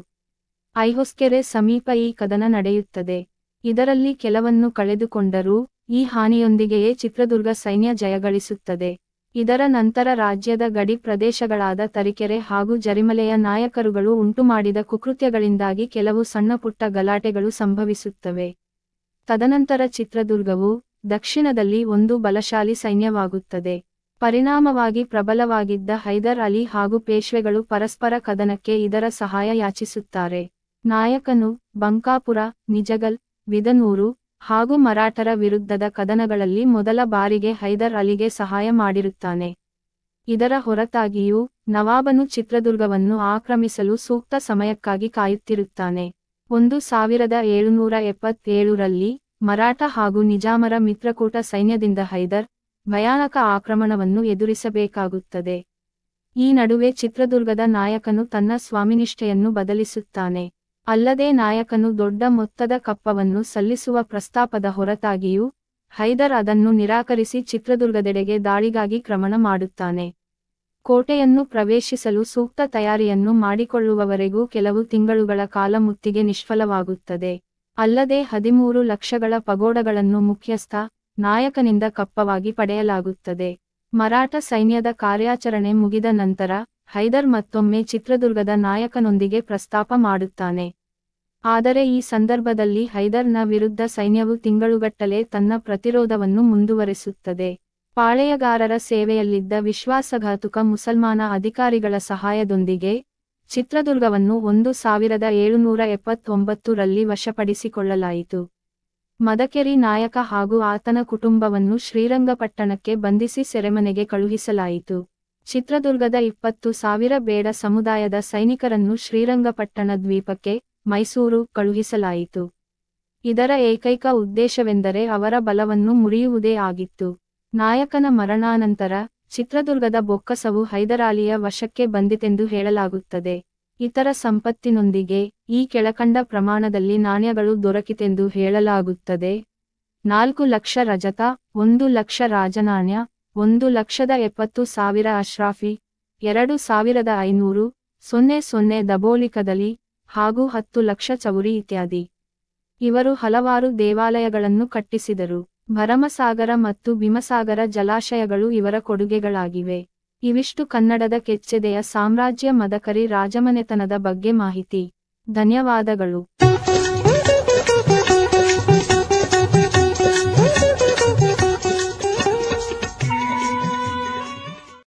ಐಹೊಸ್ಕೆರೆ ಸಮೀಪ ಈ ಕದನ ನಡೆಯುತ್ತದೆ. ಇದರಲ್ಲಿ ಕೆಲವನ್ನು ಕಳೆದುಕೊಂಡರೂ ಈ ಹಾನಿಯೊಂದಿಗೆಯೇ ಚಿತ್ರದುರ್ಗ ಸೈನ್ಯ ಜಯಗಳಿಸುತ್ತದೆ. ಇದರ ನಂತರ ರಾಜ್ಯದ ಗಡಿ ಪ್ರದೇಶಗಳಾದ ತರೀಕೆರೆ ಹಾಗೂ ಜರಿಮಲೆಯ ನಾಯಕರುಗಳು ಉಂಟುಮಾಡಿದ ಕುಕೃತ್ಯಗಳಿಂದಾಗಿ ಕೆಲವು ಸಣ್ಣಪುಟ್ಟ ಗಲಾಟೆಗಳು ಸಂಭವಿಸುತ್ತವೆ. ತದನಂತರ ಚಿತ್ರದುರ್ಗವು ದಕ್ಷಿಣದಲ್ಲಿ ಒಂದು ಬಲಶಾಲಿ ಸೈನ್ಯವಾಗುತ್ತದೆ. ಪರಿಣಾಮವಾಗಿ ಪ್ರಬಲವಾಗಿದ್ದ ಹೈದರ್ ಅಲಿ ಹಾಗೂ ಪೇಶ್ವೆಗಳು ಪರಸ್ಪರ ಕದನಕ್ಕೆ ಇದರ ಸಹಾಯ ಯಾಚಿಸುತ್ತಾರೆ. ನಾಯಕನು ಬಂಕಾಪುರ, ನಿಜಗಲ್ ಬಿದನೂರು ಹಾಗೂ ಮರಾಠರ ವಿರುದ್ಧದ ಕದನಗಳಲ್ಲಿ ಮೊದಲ ಬಾರಿಗೆ ಹೈದರ್ ಅಲಿಗೆ ಸಹಾಯ ಮಾಡಿರುತ್ತಾನೆ. ಇದರ ಹೊರತಾಗಿಯೂ ನವಾಬನು ಚಿತ್ರದುರ್ಗವನ್ನು ಆಕ್ರಮಿಸಲು ಸೂಕ್ತ ಸಮಯಕ್ಕಾಗಿ ಕಾಯುತ್ತಿರುತ್ತಾನೆ. ಒಂದು ಸಾವಿರದ ಏಳುನೂರ ಎಪ್ಪತ್ತೇಳರಲ್ಲಿ ಮರಾಠ ಹಾಗೂ ನಿಜಾಮರ ಮಿತ್ರಕೂಟ ಸೈನ್ಯದಿಂದ ಹೈದರ್ ಭಯಾನಕ ಆಕ್ರಮಣವನ್ನು ಎದುರಿಸಬೇಕಾಗುತ್ತದೆ. ಈ ನಡುವೆ ಚಿತ್ರದುರ್ಗದ ನಾಯಕನು ತನ್ನ ಸ್ವಾಮಿನಿಷ್ಠೆಯನ್ನು ಬದಲಿಸುತ್ತಾನೆ. ಅಲ್ಲದೆ ನಾಯಕನು ದೊಡ್ಡ ಮೊತ್ತದ ಕಪ್ಪವನ್ನು ಸಲ್ಲಿಸುವ ಪ್ರಸ್ತಾಪದ ಹೊರತಾಗಿಯೂ ಹೈದರ್ ಅದನ್ನು ನಿರಾಕರಿಸಿ ಚಿತ್ರದುರ್ಗದೆಡೆಗೆ ದಾಳಿಗಾಗಿ ಕ್ರಮಣ ಮಾಡುತ್ತಾನೆ. ಕೋಟೆಯನ್ನು ಪ್ರವೇಶಿಸಲು ಸೂಕ್ತ ತಯಾರಿಯನ್ನು ಮಾಡಿಕೊಳ್ಳುವವರೆಗೂ ಕೆಲವು ತಿಂಗಳುಗಳ ಕಾಲ ಮುತ್ತಿಗೆ ನಿಷ್ಫಲವಾಗುತ್ತದೆ. ಅಲ್ಲದೆ ಹದಿಮೂರು ಲಕ್ಷಗಳ ಪಗೋಡಗಳನ್ನು ಮುಖ್ಯಸ್ಥ, ನಾಯಕನಿಂದ ಕಪ್ಪವಾಗಿ ಪಡೆಯಲಾಗುತ್ತದೆ. ಮರಾಠ ಸೈನ್ಯದ ಕಾರ್ಯಾಚರಣೆ ಮುಗಿದ ನಂತರ ಹೈದರ್ ಮತ್ತೊಮ್ಮೆ ಚಿತ್ರದುರ್ಗದ ನಾಯಕನೊಂದಿಗೆ ಪ್ರಸ್ತಾಪ ಮಾಡುತ್ತಾನೆ. ಆದರೆ ಈ ಸಂದರ್ಭದಲ್ಲಿ ಹೈದರ್ನ ವಿರುದ್ಧ ಸೈನ್ಯವು ತಿಂಗಳುಗಟ್ಟಲೆ ತನ್ನ ಪ್ರತಿರೋಧವನ್ನು ಮುಂದುವರೆಸುತ್ತದೆ. ಪಾಳೆಯಗಾರರ ಸೇವೆಯಲ್ಲಿದ್ದ ವಿಶ್ವಾಸಘಾತುಕ ಮುಸಲ್ಮಾನ ಅಧಿಕಾರಿಗಳ ಸಹಾಯದೊಂದಿಗೆ ಚಿತ್ರದುರ್ಗವನ್ನು ಒಂದು ಸಾವಿರದ ಏಳುನೂರ ಎಪ್ಪತ್ತೊಂಬತ್ತು ರಲ್ಲಿ ವಶಪಡಿಸಿಕೊಳ್ಳಲಾಯಿತು. ಮದಕೆರಿ ನಾಯಕ ಹಾಗೂ ಆತನ ಕುಟುಂಬವನ್ನು ಶ್ರೀರಂಗಪಟ್ಟಣಕ್ಕೆ ಬಂಧಿಸಿ ಸೆರೆಮನೆಗೆ ಕಳುಹಿಸಲಾಯಿತು. ಚಿತ್ರದುರ್ಗದ ಇಪ್ಪತ್ತು ಸಾವಿರ ಬೇಡ ಸಮುದಾಯದ ಸೈನಿಕರನ್ನು ಶ್ರೀರಂಗಪಟ್ಟಣ ದ್ವೀಪಕ್ಕೆ ಮೈಸೂರು ಕಳುಹಿಸಲಾಯಿತು. ಇದರ ಏಕೈಕ ಉದ್ದೇಶವೆಂದರೆ ಅವರ ಬಲವನ್ನು ಮುರಿಯುವುದೇ ಆಗಿತ್ತು. ನಾಯಕನ ಮರಣಾನಂತರ ಚಿತ್ರದುರ್ಗದ ಬೊಕ್ಕಸವು ಹೈದರಾಲಿಯ ವಶಕ್ಕೆ ಬಂದಿತೆಂದು ಹೇಳಲಾಗುತ್ತದೆ. ಇತರ ಸಂಪತ್ತಿನೊಂದಿಗೆ ಈ ಕೆಳಕಂಡ ಪ್ರಮಾಣದಲ್ಲಿ ನಾಣ್ಯಗಳು ದೊರಕಿತೆಂದು ಹೇಳಲಾಗುತ್ತದೆ. ನಾಲ್ಕು ಲಕ್ಷ ರಜತ, ಒಂದು ಲಕ್ಷ ರಾಜನಾಣ್ಯ ಒಂದು ಲಕ್ಷದ ಎಪ್ಪತ್ತು ಸಾವಿರ ಅಶ್ರಾಫಿ, ಎರಡು ಸಾವಿರದ ಐನೂರು, ಸೊನ್ನೆ ಸೊನ್ನೆ ದಬೋಲಿಕದಲಿ ಹಾಗೂ ಹತ್ತು ಲಕ್ಷ ಚೌರಿ ಇತ್ಯಾದಿ. ಇವರು ಹಲವಾರು ದೇವಾಲಯಗಳನ್ನು ಕಟ್ಟಿಸಿದರು. ಭರಮಸಾಗರ ಮತ್ತು ಭೀಮಸಾಗರ ಜಲಾಶಯಗಳು ಇವರ ಕೊಡುಗೆಗಳಾಗಿವೆ. ಇವಿಷ್ಟು ಕನ್ನಡದ ಕೆಚ್ಚೆದೆಯ ಸಾಮ್ರಾಜ್ಯ ಮದಕರಿ ರಾಜಮನೆತನದ ಬಗ್ಗೆ ಮಾಹಿತಿ. ಧನ್ಯವಾದಗಳು.